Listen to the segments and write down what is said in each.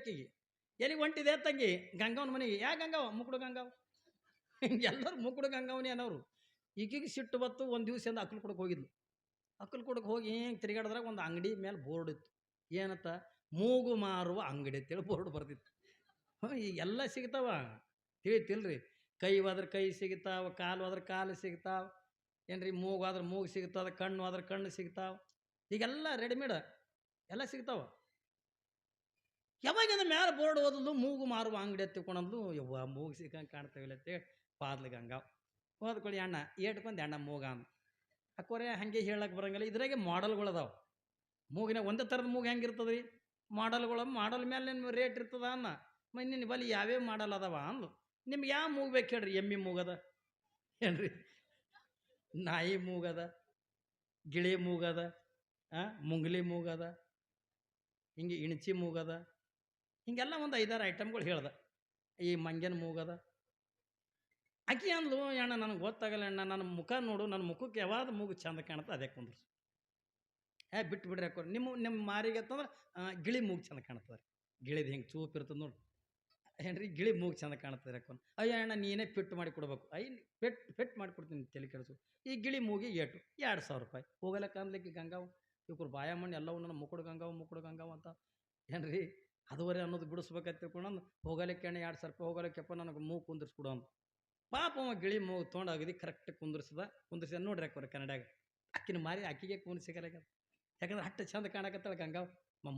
ಆಕಿಗೆ ಎಲ್ಲಿಗೆ ಹೊಂಟಿದೆ ತಂಗಿ? ಗಂಗಾವನ ಮನೆಗೆ. ಯಾ ಗಂಗಾವ ಮುಕ್ಕುಡು ಗಂಗಾವ ಎಲ್ಲರೂ ಮುಕ್ಕುಡು ಗಂಗಾವನಿ ಅನ್ನೋರು. ಈಗೀಗ ಸಿಟ್ಟು ಬತ್ತು ಒಂದು ದಿವಸದಿಂದ ಅಕ್ಕಲ್ ಕೊಡಕ್ಕೆ ಹೋಗಿದ್ಲು. ಅಕ್ಕಲ್ ಕೊಡಕ್ಕೆ ಹೋಗಿ ಹಿಂಗೆ ತಿರುಗಾಡಿದ್ರಾಗ ಒಂದು ಅಂಗಡಿ ಮೇಲೆ ಬೋರ್ಡ್ ಇತ್ತು. ಏನತ್ತ ಮೂಗು ಮಾರುವ ಅಂಗಡಿ ಅಂತೇಳಿ ಬೋರ್ಡ್ ಬರ್ತಿತ್ತು ಈಗ ಎಲ್ಲ ಸಿಗ್ತಾವ. ತಿಳಿತಿಲ್ರಿ. ಕೈ ಹೋದ್ರೆ ಕೈ ಸಿಗ್ತಾವ ಕಾಲು ಹೋದ್ರೆ ಕಾಲು ಸಿಗ್ತಾವ. ಏನ್ರಿ? ಮೂಗು ಆದ್ರೆ ಮೂಗು ಸಿಗ್ತದೆ ಕಣ್ಣು ಆದ್ರೆ ಕಣ್ಣು ಸಿಗ್ತಾವ. ಈಗೆಲ್ಲ ರೆಡಿಮೇಡ್ ಎಲ್ಲ ಸಿಗ್ತಾವ. ಯಾವಾಗಿಂದ ಮೇಲೆ ಬೋರ್ಡ್ ಓದಲು, ಮೂಗು ಮಾರುವ ಅಂಗಡಿ ಎತ್ತಿಕೊಂಡಂದು ಯವ್ವ ಮೂಗು ಸಿಕ್ಕಂಗೆ ಅಂತೇಳಿ ಪಾದ್ಲ ಗಂಗ. ಹೋದ್ಕೊಳ್ಳಿ ಅಣ್ಣ, ಏಟ್ಕೊಂಡು ಅಣ್ಣ ಮೂಗ ಅಂದ. ಅಕ್ಕೋರೆ, ಹಂಗೆ ಹೇಳಕ್ಕೆ ಬರಂಗಿಲ್ಲ, ಇದ್ರಾಗೆ ಮಾಡೆಲ್ಗಳು ಅದಾವ. ಮೂಗಿನ ಒಂದೇ ಥರದ ಮೂಗು ಹೆಂಗಿರ್ತದೆ ರೀ ಮಾಡಲ್ಗಳು ಮಾಡಲ್ ಮೇಲೆ ನಿಮ್ಮ ರೇಟ್ ಇರ್ತದ ಅನ್ನ. ಮ ಬಲಿ ಯಾವ್ಯಾವ ಮಾಡಲ್ ಅದಾವ ಅಂದು ನಿಮ್ಗೆ ಯಾವ ಮೂಗು ಬೇಕು ಹೇಳ್ರಿ, ಎಮ್ಮಿ ಮೂಗದ? ಏನ್ರಿ? ನಾಯಿ ಮೂಗದ? ಗಿಳಿ ಮೂಗದ? ಮುಂಗ್ಲಿ ಮೂಗದ? ಹಿಂಗೆ ಇಣಚಿ ಮೂಗದ? ಹಿಂಗೆಲ್ಲ ಒಂದು ಐದಾರು ಐಟಮ್ಗಳು ಹೇಳ್ದ. ಈ ಮಂಗ್ಯನ ಮೂಗದ. ಆಕೆ ಅಂದ್ಲು, ಅಣ್ಣ, ನನಗೆ ಗೊತ್ತಾಗಲ್ಲ ಅಣ್ಣ ನನ್ನ ಮುಖ ನೋಡು ನನ್ನ ಮುಖಕ್ಕೆ ಯಾವಾಗ ಮೂಗು ಚಂದ ಕಾಣುತ್ತೆ ಅದೇ ಕುಂದ್ರಸು ಏ ಬಿಟ್ಟು ಬಿಡ್ರಿ ಹಾಕೋರಿ ನಿಮ್ಮ ನಿಮ್ಮ ಮಾರಿಗೆ ಅಂತಂದ್ರೆ ಗಿಳಿ ಮೂಗು ಚಂದ ಕಾಣ್ತದೆ ಗಿಳಿದು ಹಿಂಗೆ ಚೂಪ್ ಇರ್ತದೆ ನೋಡು. ಏನ್ರಿ, ಗಿಳಿ ಮೂಗು ಚಂದ ಕಾಣ್ತದೆ ಹಾಕೊಂಡು ಅಯ್ಯ ಅಣ್ಣ, ನೀನೇ ಫಿಟ್ ಮಾಡಿ ಕೊಡ್ಬೇಕು. ಅಯ್ಯ ಫಿಟ್ ಫಿಟ್ ಮಾಡಿ ಕೊಡ್ತೀನಿ ತಲೆ ಕೆಡಿಸು. ಈ ಗಿಳಿ ಮೂಗಿ ಏಟು, ಎರಡು ಸಾವಿರ ರೂಪಾಯಿ. ಹೋಗಲಕ್ಕ ಅಂದ್ಲಿಕ್ಕೆ ಗಂಗಾವು ಇವ್ರು ಬಾಯ ಮಣ್ಣು ಎಲ್ಲವೂ ನನ್ನ ಮುಕ್ಕುಡು ಗಂಗಾವು ಮುಕ್ಕುಡು ಗಂಗಾವು ಅಂತ. ಏನ್ರಿ ಅದುವರೆ ಅನ್ನೋದು ಬಿಡಿಸ್ಬೇಕಂತ ತಿಳ್ಕೊಂಡು ಹೋಗಲಿಕ್ಕೆ ಎಣ್ಣೆ ಎರಡು ಸಾವಿರ ರೂಪಾಯಿ ಹೋಗಲಿಕ್ಕೆಪ್ಪ ನನಗೆ ಮೂಗು ಕುಂದಿರ್ಸ್ಕೊಡು ಅಂತ ಪಾಪ ಅವ ಗಿಳಿ ಮೂಗು ತೊಗೊಂಡು ಅಗದಿ ಕರೆಕ್ಟ್ ಕುಂದಿರ್ಸದ, ಕುಂದಿರ್ಸಿದ. ನೋಡ್ರಿ ಹಾಕೋರಿ ಕನ್ನಡಾಗ ಅಕ್ಕಿನ ಮಾರಿ ಅಕ್ಕಿಗೆ ಕೂನ್ ಸಿಗಲಾಗ ಯಾಕಂದ್ರೆ ಹಟ್ಟ ಚಂದ ಕಾಣಕತ್ತಾಳ ಗಂಗಾವ್.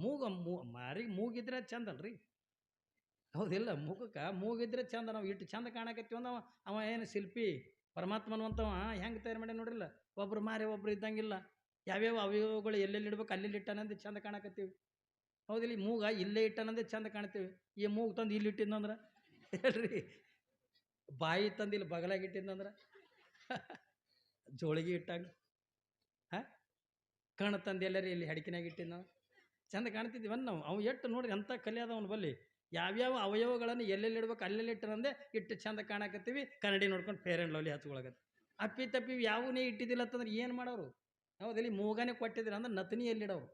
ಮೂಗು ಮೂ, ಮಾರಿ ಮೂಗಿದ್ರೆ ಚಂದ ಅಲ್ರಿ. ಹೌದಿಲ್ಲ, ಮೂಗಕ್ಕೆ ಮೂಗಿದ್ರೆ ಚಂದ. ನಾವು ಇಟ್ಟು ಚಂದ ಕಾಣಕತ್ತೀವಿ ಅಂದ ಅವ. ಅವ ಏನು ಶಿಲ್ಪಿ, ಪರಮಾತ್ಮನವಂತವ ಹೆಂಗೆ ತಯಾರು ಮಾಡಿ ನೋಡಿಲ್ಲ ಒಬ್ರು ಮಾರಿ ಒಬ್ರು ಇದ್ದಂಗಿಲ್ಲ. ಯಾವ್ಯಾವ ಅವಯವಗಳು ಎಲ್ಲೆಲ್ಲಿ ಇಡ್ಬೇಕು, ಅಲ್ಲೆಲ್ಲಿ ಇಟ್ಟಾನಂದು ಚಂದ ಕಾಣಕತ್ತೀವಿ. ಹೌದಿಲ್ಲ ಮೂಗ ಇಲ್ಲೇ ಇಟ್ಟನಂದೇ ಚಂದ ಕಾಣ್ತೀವಿ. ಈ ಮೂಗು ತಂದು ಇಲ್ಲಿ ಇಟ್ಟಿದ್ನಂದ್ರೆ? ಹೇಳ್ರಿ. ಬಾಯಿ ತಂದು ಇಲ್ಲಿ ಬಗಲಾಗಿ ಇಟ್ಟಿದ್ನಂದ್ರೆ? ಜೋಳಿಗೆ ಇಟ್ಟಂಗೆ? ಹಾಂ? ಕಣ್ಣು ತಂದು ಎಲ್ಲರಿ ಇಲ್ಲಿ ಹಡಿಕಿನಾಗ ಇಟ್ಟಿದ್ನ? ಚಂದ ಕಾಣ್ತಿದ್ದೀವನ್ ನಾವು. ಅವು ಎಷ್ಟು ನೋಡಿ ಎಂಥ ಕಲೆ ಅದ ಬಲ್ಲಿ. ಯಾವ್ಯಾವ ಅವಯವಗಳನ್ನು ಎಲ್ಲೆಲ್ಲಿ ಇಡ್ಬೇಕು ಅಲ್ಲೆಲ್ಲಿ ಇಟ್ಟರಂದೆ ಇಟ್ಟು ಚಂದ ಕಾಣಕತ್ತೀವಿ. ಕನ್ನಡಿ ನೋಡ್ಕೊಂಡು ಫೇರ್ ಆ್ಯಂಡ್ ಲವ್ಲಿ ಹಚ್ಕೊಳಕತ್ತಿ ಅಪ್ಪಿ ತಪ್ಪಿ ಯಾವನೇ ಇಟ್ಟಿದ್ದಿಲ್ಲ ಅಂತಂದ್ರೆ ಏನು ಮಾಡೋರು? ಹೌದಲ್ಲಿ ಮೂಗನೇ ಕೊಟ್ಟಿದ್ರು ಅಂದ್ರೆ ನತನಿ ಎಲ್ಲಿಡೋರು?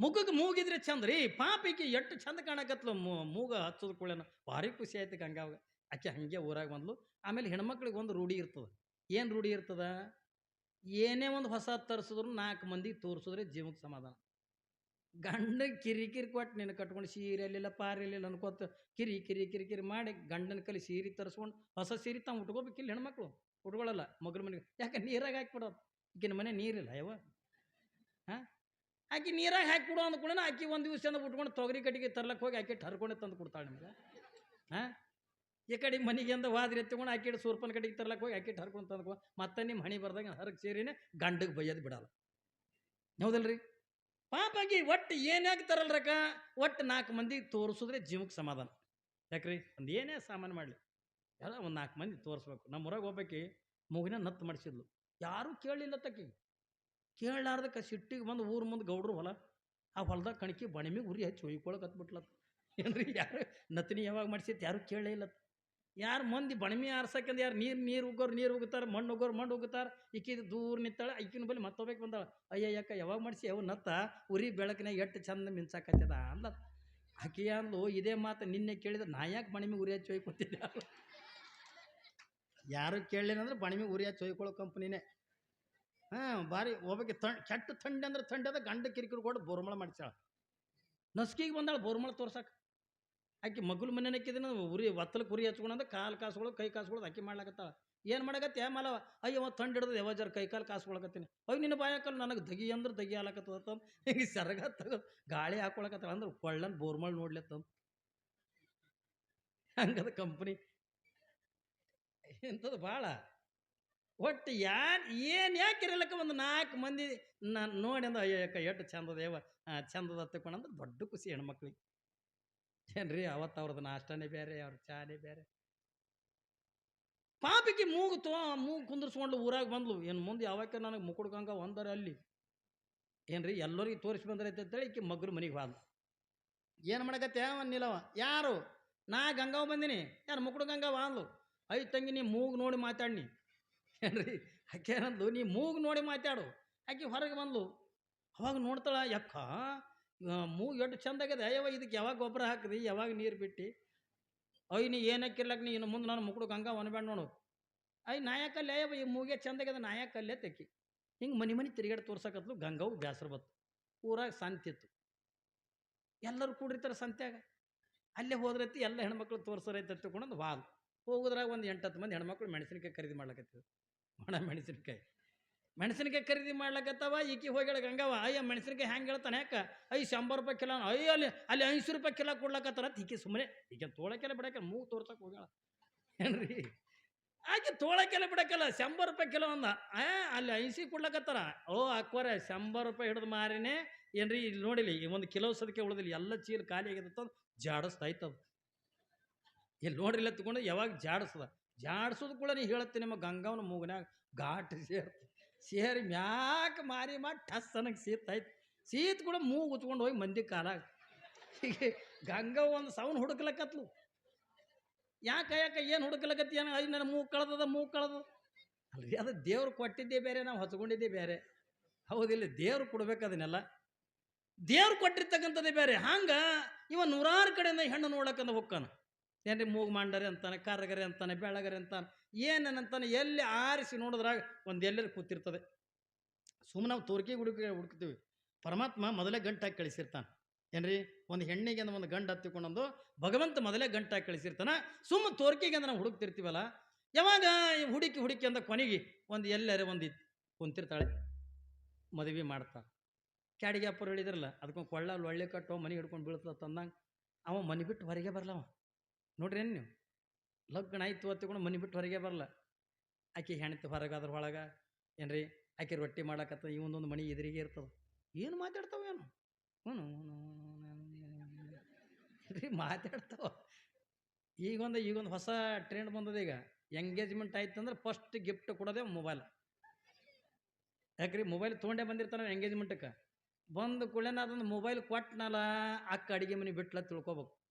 ಮುಖಕ್ಕೆ ಮೂಗಿದ್ರೆ ಚಂದ ರೀ, ಪಾಪಿಗೆ ಎಷ್ಟು ಚಂದ ಕಾಣಕತ್ಲು ಮೂಗ ಹಚ್ಚೋದು ಕೂಡೇನ ಭಾರಿ ಖುಷಿ ಆಯ್ತು ಗಂಗಾವಾಗ ಆಕೆ ಹಂಗೆ ಊರಾಗ ಬಂದ್ಲು. ಆಮೇಲೆ ಹೆಣ್ಮಕ್ಳಿಗೆ ಒಂದು ರೂಢಿ ಇರ್ತದೆ. ಏನು ರೂಢಿ ಇರ್ತದ? ಏನೇ ಒಂದು ಹೊಸ ತರಿಸಿದ್ರು ನಾಲ್ಕು ಮಂದಿ ತೋರಿಸಿದ್ರೆ ಜೀವಕ್ಕೆ ಸಮಾಧಾನ. ಗಂಡ ಕಿರಿ ಕಿರಿ ಕೊಟ್ಟು ನಿನ್ನ ಕಟ್ಕೊಂಡು ಸೀರೆ ಅಲ್ಲಿಲ್ಲ, ಪಾರಿ ಇಲ್ಲ ಅನ್ಕೋತ ಕಿರಿ ಕಿರಿ ಕಿರಿ ಕಿರಿ ಮಾಡಿ ಗಂಡನ ಕಲಿ ಸೀರೆ ತರಿಸ್ಕೊಂಡು ಹೊಸ ಸೀರೆ ತಾವು ಉಟ್ಕೋಬೇಕಿಲ್ಲ ಹೆಣ್ಮಕ್ಳು. ಉಟ್ಕೊಳ್ಳಲ್ಲ ಮಗ್ರ ಮನೆಗೆ. ಯಾಕೆ ನೀರಾಗ ಹಾಕ್ಬಿಡೋದು? ಈಗಿನ ಮನೆ ನೀರಿಲ್ಲ ಯಾವ ಹಾಂ? ಆಕಿ ನೀರಾಗ ಹಾಕಿಬಿಡು ಅಂದ್ಕೊಳ್ಳೋಣ ಆಕಿ ಒಂದು ದಿವಸ ಅಂದ ಉಟ್ಕೊಂಡು ತೊಗರಿ ಕಟ್ಟಿಗೆ ತರ್ಲಕ್ಕೆ ಹೋಗಿ ಆಕೆ ಹರ್ಕೊಂಡೆ ತಂದು ಕೊಡ್ತಾಳೆ ನಿಮ್ಗೆ. ಹಾಂ? ಈ ಕಡೆ ಮನೆಗೆ ಅಂದ ವಾದ್ರಿ ಎತ್ಕೊಂಡು ಆಕೆ ಸೂರ್ಪನ ಕಡೆಗೆ ತರ್ಲಕ್ಕೆ ಹೋಗಿ ಆಕೆ ಹರ್ಕೊಂಡು ತಂದು ಮತ್ತೆ ನಿಮ್ಮ ಹಣಿ ಬರ್ದಾಗ ಹರಕ್ಕೆ ಸೇರಿನೇ ಗಂಡಗೆ ಬೈಯೋದು ಬಿಡಲ್ಲ. ಹೌದಲ್ರಿ? ಪಾಪಾಗಿ ಒಟ್ಟು ಏನಾಗಿ ತರಲ್ರಕ್ಕ? ಒಟ್ಟು ನಾಲ್ಕು ಮಂದಿ ತೋರಿಸಿದ್ರೆ ಜೀವಕ್ಕೆ ಸಮಾಧಾನ. ಯಾಕ್ರಿ? ಒಂದು ಏನೇ ಸಾಮಾನು ಮಾಡಲಿ. ಎಲ್ಲ ಒಂದು ನಾಲ್ಕು ಮಂದಿ ತೋರಿಸ್ಬೇಕು. ನಮ್ಮ ಊರಾಗ ಹೋಗ್ಬೇಕಿ ಮೂಗಿನ ನತ್ತು ಮಾಡಿಸಿದ್ಲು. ಯಾರೂ ಕೇಳಲಿಲ್ಲ ತಕ್ಕಿ ಕೇಳಲಾರ್ದಕ್ಕೆ ಸಿಟ್ಟಿಗೆ ಬಂದು ಊರ ಮುಂದೆ ಗೌಡ್ರು ಹೊಲ, ಆ ಹೊಲದಾಗ ಕಣಕಿ ಬಣಿಮಿಗೆ ಉರಿ ಹಚ್ಚಿ ಒಯ್ಕೊಳಕ್ಕೆ ಹತ್ಬಿಟ್ಲತ್ತ ಏನ್ರಿ, ಯಾರು ನತನಿ ಯಾವಾಗ ಮಾಡಿಸಿತ್ತು ಯಾರು ಕೇಳೇ ಇಲ್ಲ ಯಾರು ಮಂದಿ ಬಣಿಮಿ ಆರ್ಸಕ್ಕಂದು ಯಾರು ನೀರು ನೀರು ಉಗ್ಗೋರು, ನೀರು ಉಗ್ತಾರೆ, ಮಣ್ಣು ಉಗ್ಗೋರು, ಮಣ್ಣು ಉಗ್ತಾರೆ, ಈಕಿದು ದೂರ ನಿಂತಾಳೆ, ಈಕಿನ ಬಳಿ ಮತ್ತೊಬ್ಬಕ್ಕೆ ಬಂದಾಳ. ಅಯ್ಯ ಯಾವಾಗ ಮಾಡಿಸಿ ಅವು ನತ್ತ, ಉರಿ ಬೆಳಕಿನ ಎಷ್ಟು ಚಂದ ಮಿಂಚಾಕತ್ತದ ಅಂದ ಆಕಿ ಅಂದ್ಲು, ಇದೇ ಮಾತು ನಿನ್ನೆ ಕೇಳಿದ್ರೆ ನಾ ಯಾಕೆ ಬಣಿಮಿ ಉರಿ ಹಚ್ಚಿ ಒಯ್ಕೊತಿದ್ದೆ? ಯಾರು ಕೇಳಲಿಲ್ಲ ಬಣಿಮಿ ಉರಿ ಹಚ್ಚಿ ಒಯ್ಕೊಳ್ಳೋ ಕಂಪ್ನಿನೇ ಹಾಂ ಭಾರಿ ಒಬ್ಬಕ್ಕೆ ತಣ್ ಕೆಟ್ಟ ಥಂಡಿ ಅಂದ್ರೆ ಥಂಡಿ ಗಂಡ ಕಿರಿಕಿರಿ ಕೊಟ್ಟು ಬೋರ್ಮಳ ಮಾಡಿಸ್ಯಾಳ. ನಸ್ಕಿಗೆ ಬಂದಾಳ ಬೋರ್ಮಳ ತೋರ್ಸಕ್ಕೆ ಆಕೆ ಮಗಲು ಮನೆ ಹಾಕಿದ್ರೆ ಉರಿ ಒತ್ತಲಕ್ಕೆ ಕುರಿ ಹಚ್ಕೊಂಡಂದ ಕಾಲು ಕಾಸುಗಳು ಕೈ ಕಾಸುಗಳು ಅಕ್ಕಿ ಮಾಡ್ಲಾಕತ್ತಾಳ. ಏನು ಮಾಡಕತ್ತೆ ಮಲ ಅಯ್ಯೋ ಥಂಡಿ ಹಿಡಿದು ಯಾವ ಜರ ಕೈ ಕಾಲು ಕಾಸುಕೊಳಕತ್ತೀನಿ. ಅಯ್ಯೋ, ನಿನ್ನ ಬಾಯಕಲ್ಲ ನನಗೆ ದಗಿ ಅಂದ್ರೆ ದಗಿ ಹಾಲಕತ್ತದ ಹಿಂಗೆ ಸರಗ ತಗೋ, ಗಾಳಿ ಹಾಕೊಳಕತ್ತಾಳ ಅಂದ್ರೆ ಕೊಳ್ಳನ್ ಬೋರ್ಮಳ ನೋಡ್ಲತ್ತ ಹಂಗದ ಕಂಪ್ನಿ ಇಂಥದ್ದು ಭಾಳ ಒಟ್ಟು ಯಾರು, ಏನು ಯಾಕೆ ಇರಲಿಕ್ಕ ಒಂದು ನಾಲ್ಕು ಮಂದಿ ನಾನು ನೋಡಿ ಅಂದ ಅಯ್ಯೋ ಎಷ್ಟು ಚಂದದೇವ ಚಂದದ ತಕೊಂಡಂದ್ರೆ ದೊಡ್ಡ ಖುಷಿ ಹೆಣ್ಮಕ್ಳಿಗೆ. ಏನ್ರಿ ಅವತ್ತು ಅವ್ರದ್ದು ನಾಷ್ಟನೇ ಬೇರೆ ಅವ್ರ ಚಾನೇ ಬೇರೆ. ಪಾಪಿಗೆ ಮೂಗು ತೋ, ಮೂಗು ಕುಂದಿರ್ಸ್ಕೊಂಡು ಊರಾಗ ಬಂದ್ಲು. ಏನು ಮುಂದೆ ಯಾವಾಗ ನನಗೆ ಮುಕುಡ್ಕಂಗ ಒಂದರ ಅಲ್ಲಿ. ಏನ್ರಿ ಎಲ್ಲರಿಗೆ ತೋರಿಸಿ ಬಂದ್ರೆ ಅಂತೇಳಿ ಈಕೆ ಮಗ್ರು ಮನೆಗೆ ಹೋದ ಏನು ಮಾಡಕತ್ತೆ ನಿಲವ ಯಾರು? ನಾ ಗಂಗಾವ್ ಬಂದಿನಿ. ಯಾರು ಮುಕ್ಕುಡು ಗಂಗಾವ ಅಂದ್ಲು. ಐ ತಂಗಿ, ನೀ ಮೂಗು ನೋಡಿ ಮಾತಾಡ್ನಿ. ಏನ್ರಿ? ಆಕೆ ಏನಂದ್ಲು, ನೀ ಮೂಗು ನೋಡಿ ಮಾತಾಡು. ಆಕೆ ಹೊರಗೆ ಬಂದ್ಲು. ಅವಾಗ ನೋಡ್ತಾಳ, ಯಕ್ಕ ಮೂಗು ಎಷ್ಟು ಚಂದ ಆಗ್ಯದ. ಅಯ್ಯವ ಇದಕ್ಕೆ ಯಾವಾಗ ಗೊಬ್ಬರ ಹಾಕಿದಿ? ಯಾವಾಗ ನೀರು ಬಿಟ್ಟು? ಅಯ್ಯ ನೀ ಏನಕ್ಕಿರ್ಲಕ್ಕ ನೀ ಇನ್ನು ಮುಂದೆ ನಾನು ಮುಕ್ಕಳು ಗಂಗಾ ಒನಬೇಡ ನೋಡು. ಅಯ್ಯ ನಾಯಕಲ್ಲೇ ಅಯ್ಯವ ಈ ಮೂಗೆ ಆಗ್ಯದ ನಾಯಕಲ್ಲೇ ತೆಕ್ಕಿ ಹಿಂಗೆ ಮನೆ ಮನೆ ತಿರುಗಾಡಿ ತೋರ್ಸಕತ್ಲು ಗಂಗಾವು ಬ್ಯಾಸರ ಬತ್ತು ಊರಾಗ ಸಂತಿತ್ತು ಎಲ್ಲರೂ ಕೂಡಿರ್ತಾರೆ ಸಂತ್ಯಾಗ. ಅಲ್ಲೇ ಹೋದ್ರೈತಿ ಎಲ್ಲ ಹೆಣ್ಮಕ್ಳು ತೋರ್ಸೋರೈತೆ ಒಂದು ವಾಲ್. ಹೋಗುದ್ರಾಗ ಒಂದು ಎಂಟು ಹತ್ತು ಮಂದಿ ಹೆಣ್ಮಕ್ಳು ಮೆಣಸಿನಕಾಯಿ ಖರೀದಿ ಮಾಡ್ಲಕತ್ತಿದ್ರು. ಒಣ ಮೆಣಸಿನಕಾಯಿ. ಮೆಣಸಿನಕಾಯಿ ಖರೀದಿ ಮಾಡ್ಲಕತ್ತವ, ಈಕಿ ಹೋಗ್ಯಾಳ ಗಂಗವ ಅಯ್ಯ ಮೆಣಸಿನಕಾಯಿ ಹೆಂಗೆ ಹೇಳ್ತಾನೆ ಯಾಕ? ಐ ಶಂಬರ್ ರೂಪಾಯಿ ಕಿಲೋ ಅಯ್ಯ ಅಲ್ಲಿ ಅಲ್ಲಿ ಐನೂರು ರೂಪಾಯಿ ಕಿಲೋ ಕೊಡ್ಲಕತ್ತಾರ ಈಕಿ ಸುಮ್ಮನೆ ಈಕೆ ತೋಳಕ್ಕೆಲ್ಲ ಬಿಡಕ್ಕೆ ಮೂಗು ತೋರ್ಸಕ್ಕೆ ಹೋಗ್ಯಾಳ. ಏನ್ರಿ? ಆಕೆ ತೋಳಕ್ಕೆಲ್ಲ ಬಿಡಕಲ್ಲ, ಶಂಬರ್ ರೂಪಾಯಿ ಕಿಲೋ ಅಂದ ಅಲ್ಲಿ ಐಸಿ ಕೊಡ್ಲಕತ್ತಾರ? ಓ ಅಕ್ವರೆ ಶಂಬರ್ ರೂಪಾಯಿ ಹಿಡಿದು ಮಾರಿನೇ, ಏನ್ರಿ, ಇಲ್ಲಿ ನೋಡಿಲಿ ಒಂದು ಕಿಲೋ ಸದಕ್ಕೆ ಉಳಿದಿಲ್ಲ, ಎಲ್ಲ ಚೀಲ ಖಾಲಿ ಆಗಿತ್ತ ಜಾಡಿಸ್ತಾಯ್ತದ ಇಲ್ಲಿ ನೋಡ್ರಿಲ್ಲ ತಗೊಂಡು ಯಾವಾಗ ಜಾಡಿಸ್ದ? ಜಾಡ್ಸೋದು ಕೂಡ ನೀ ಹೇಳತ್ತೆ ನಿಮ್ಮ ಗಂಗಾವನ ಮೂಗನ್ಯಾಗ ಘಾಟ್ ಸೇರ್ ಸೇರಿ ಮ್ಯಾಕ್ ಮಾರಿ ಮಾಡಿ ಟಸ್ ಅನ್ನಂಗೆ ಸೀತಾಯ್ತು ಸೀತ್ ಕೂಡ ಮೂಗು ಉಚ್ಕೊಂಡು ಹೋಗಿ ಮಂದಿ ಕಾಲಾಗ. ಹೀಗೆ ಒಂದು ಸೌನ್ ಹುಡುಕ್ಲಕತ್ಲು. ಯಾಕೆ ಯಾಕೆ, ಏನು ಹುಡುಕ್ಲಕತ್ತಿ? ಏನು ಅದು ನನ್ನ ಮೂಗು ಕಳೆದದ, ಮೂಗು ಕಳೆದ ಅಲ್ರಿ, ಅದು ದೇವ್ರು ಕೊಟ್ಟಿದ್ದೇ ಬೇರೆ, ನಾವು ಹಚ್ಕೊಂಡಿದ್ದೇ ಬೇರೆ. ಹೌದಿಲ್ಲ ದೇವ್ರು ಕೊಡ್ಬೇಕು ಅದನ್ನೆಲ್ಲ. ದೇವ್ರು ಕೊಟ್ಟಿರ್ತಕ್ಕಂಥದ್ದೇ ಬೇರೆ. ಹಂಗೆ ಇವ ನೂರಾರು ಕಡೆಯಿಂದ ಹೆಣ್ಣು ನೋಡಕ್ಕಂತ ಹೊಕ್ಕಾನ. ಏನ್ರಿ ಮೂಗು ಮಾಂಡರಿ ಅಂತಾನೆ, ಕಾರ್ಗರಿ ಅಂತಾನೆ ಬೆಳಗರಿ ಅಂತಾನೆ ಏನೇನಂತಾನೆ ಎಲ್ಲಿ ಆರಿಸಿ ನೋಡಿದ್ರಾಗ ಒಂದು ಎಲ್ಲರೂ ಕೂತಿರ್ತದೆ. ಸುಮ್ಮನೆ ನಾವು ತೋರಿಕೆ ಹುಡುಕಿ ಹುಡುಕ್ತೀವಿ. ಪರಮಾತ್ಮ ಮೊದಲೇ ಗಂಟಾಗಿ ಕಳಿಸಿರ್ತಾನೆ. ಏನ್ರಿ? ಒಂದು ಹೆಣ್ಣಿಗೆ ಅಂದ್ರೆ ಒಂದು ಗಂಡ ಹತ್ತಿಕೊಂಡೊಂದು ಭಗವಂತ ಮೊದಲೇ ಗಂಟಾಗಿ ಕಳಿಸಿರ್ತಾನೆ. ಸುಮ್ಮ ತೋರಿಕೆಗೆ ಅಂದ್ರೆ ನಾವು ಹುಡುಕ್ತಿರ್ತೀವಲ್ಲ, ಯಾವಾಗ ಹುಡುಕಿ ಹುಡುಕಿ ಅಂದ ಕೊನೆಗೆ ಒಂದು ಎಲ್ಲರ ಒಂದು ಕುಂತಿರ್ತಾಳೆ, ಮದುವೆ ಮಾಡ್ತಾ ಕ್ಯಾಡಿಗೆ ಅಪ್ಪರು ಹೇಳಿದ್ರಲ್ಲ, ಅದಕ್ಕೊಂದು ಕೊಳ್ಳಲ್ಲಿ ಒಳ್ಳೆ ಕಟ್ಟೋ ಮನೆ ಹಿಡ್ಕೊಂಡು ಬೀಳ್ತದ ತಂದಂಗೆ, ಅವ ಮನೆ ಬಿಟ್ಟು ಹೊರಗೆ ಬರಲ್ಲ ನೋಡ್ರಿ ಏನು ನೀವು ಲಗ್ನ ಆಯ್ತು ಹೊತ್ತಿಕೊಂಡು ಮನೆ ಬಿಟ್ಟು ಹೊರಗೆ ಬರಲ್ಲ ಆಕೆ ಹೆಣ್ತಿ ಹೊರಗೆ ಅದ್ರ ಒಳಗೆ ಏನ್ರಿ ಆಕೆ ರೊಟ್ಟಿ ಮಾಡಕತ್ತ ಒಂದೊಂದು ಮನೆ ಎದುರಿಗೆ ಇರ್ತದೆ ಏನು ಮಾತಾಡ್ತಾವ ಏನು ಹ್ಞೂ ರೀ ಮಾತಾಡ್ತಾವ ಈಗೊಂದು ಈಗೊಂದು ಹೊಸ ಟ್ರೆಂಡ್ ಬಂದದ ಈಗ ಎಂಗೇಜ್ಮೆಂಟ್ ಆಯ್ತು ಅಂದ್ರೆ ಫಸ್ಟ್ ಗಿಫ್ಟ್ ಕೊಡೋದೇ ಮೊಬೈಲ್ ಯಾಕ್ರಿ ಮೊಬೈಲ್ ತೊಗೊಂಡೇ ಬಂದಿರ್ತಾನೆ ಬಂದು ಕೂಡ ಅದೊಂದು ಮೊಬೈಲ್ ಕೊಟ್ಟನಲ್ಲ ಅಕ್ಕ ಅಡಿಗೆ ಮನೆ ಬಿಟ್ಲ ತಿಳ್ಕೊಬೇಕು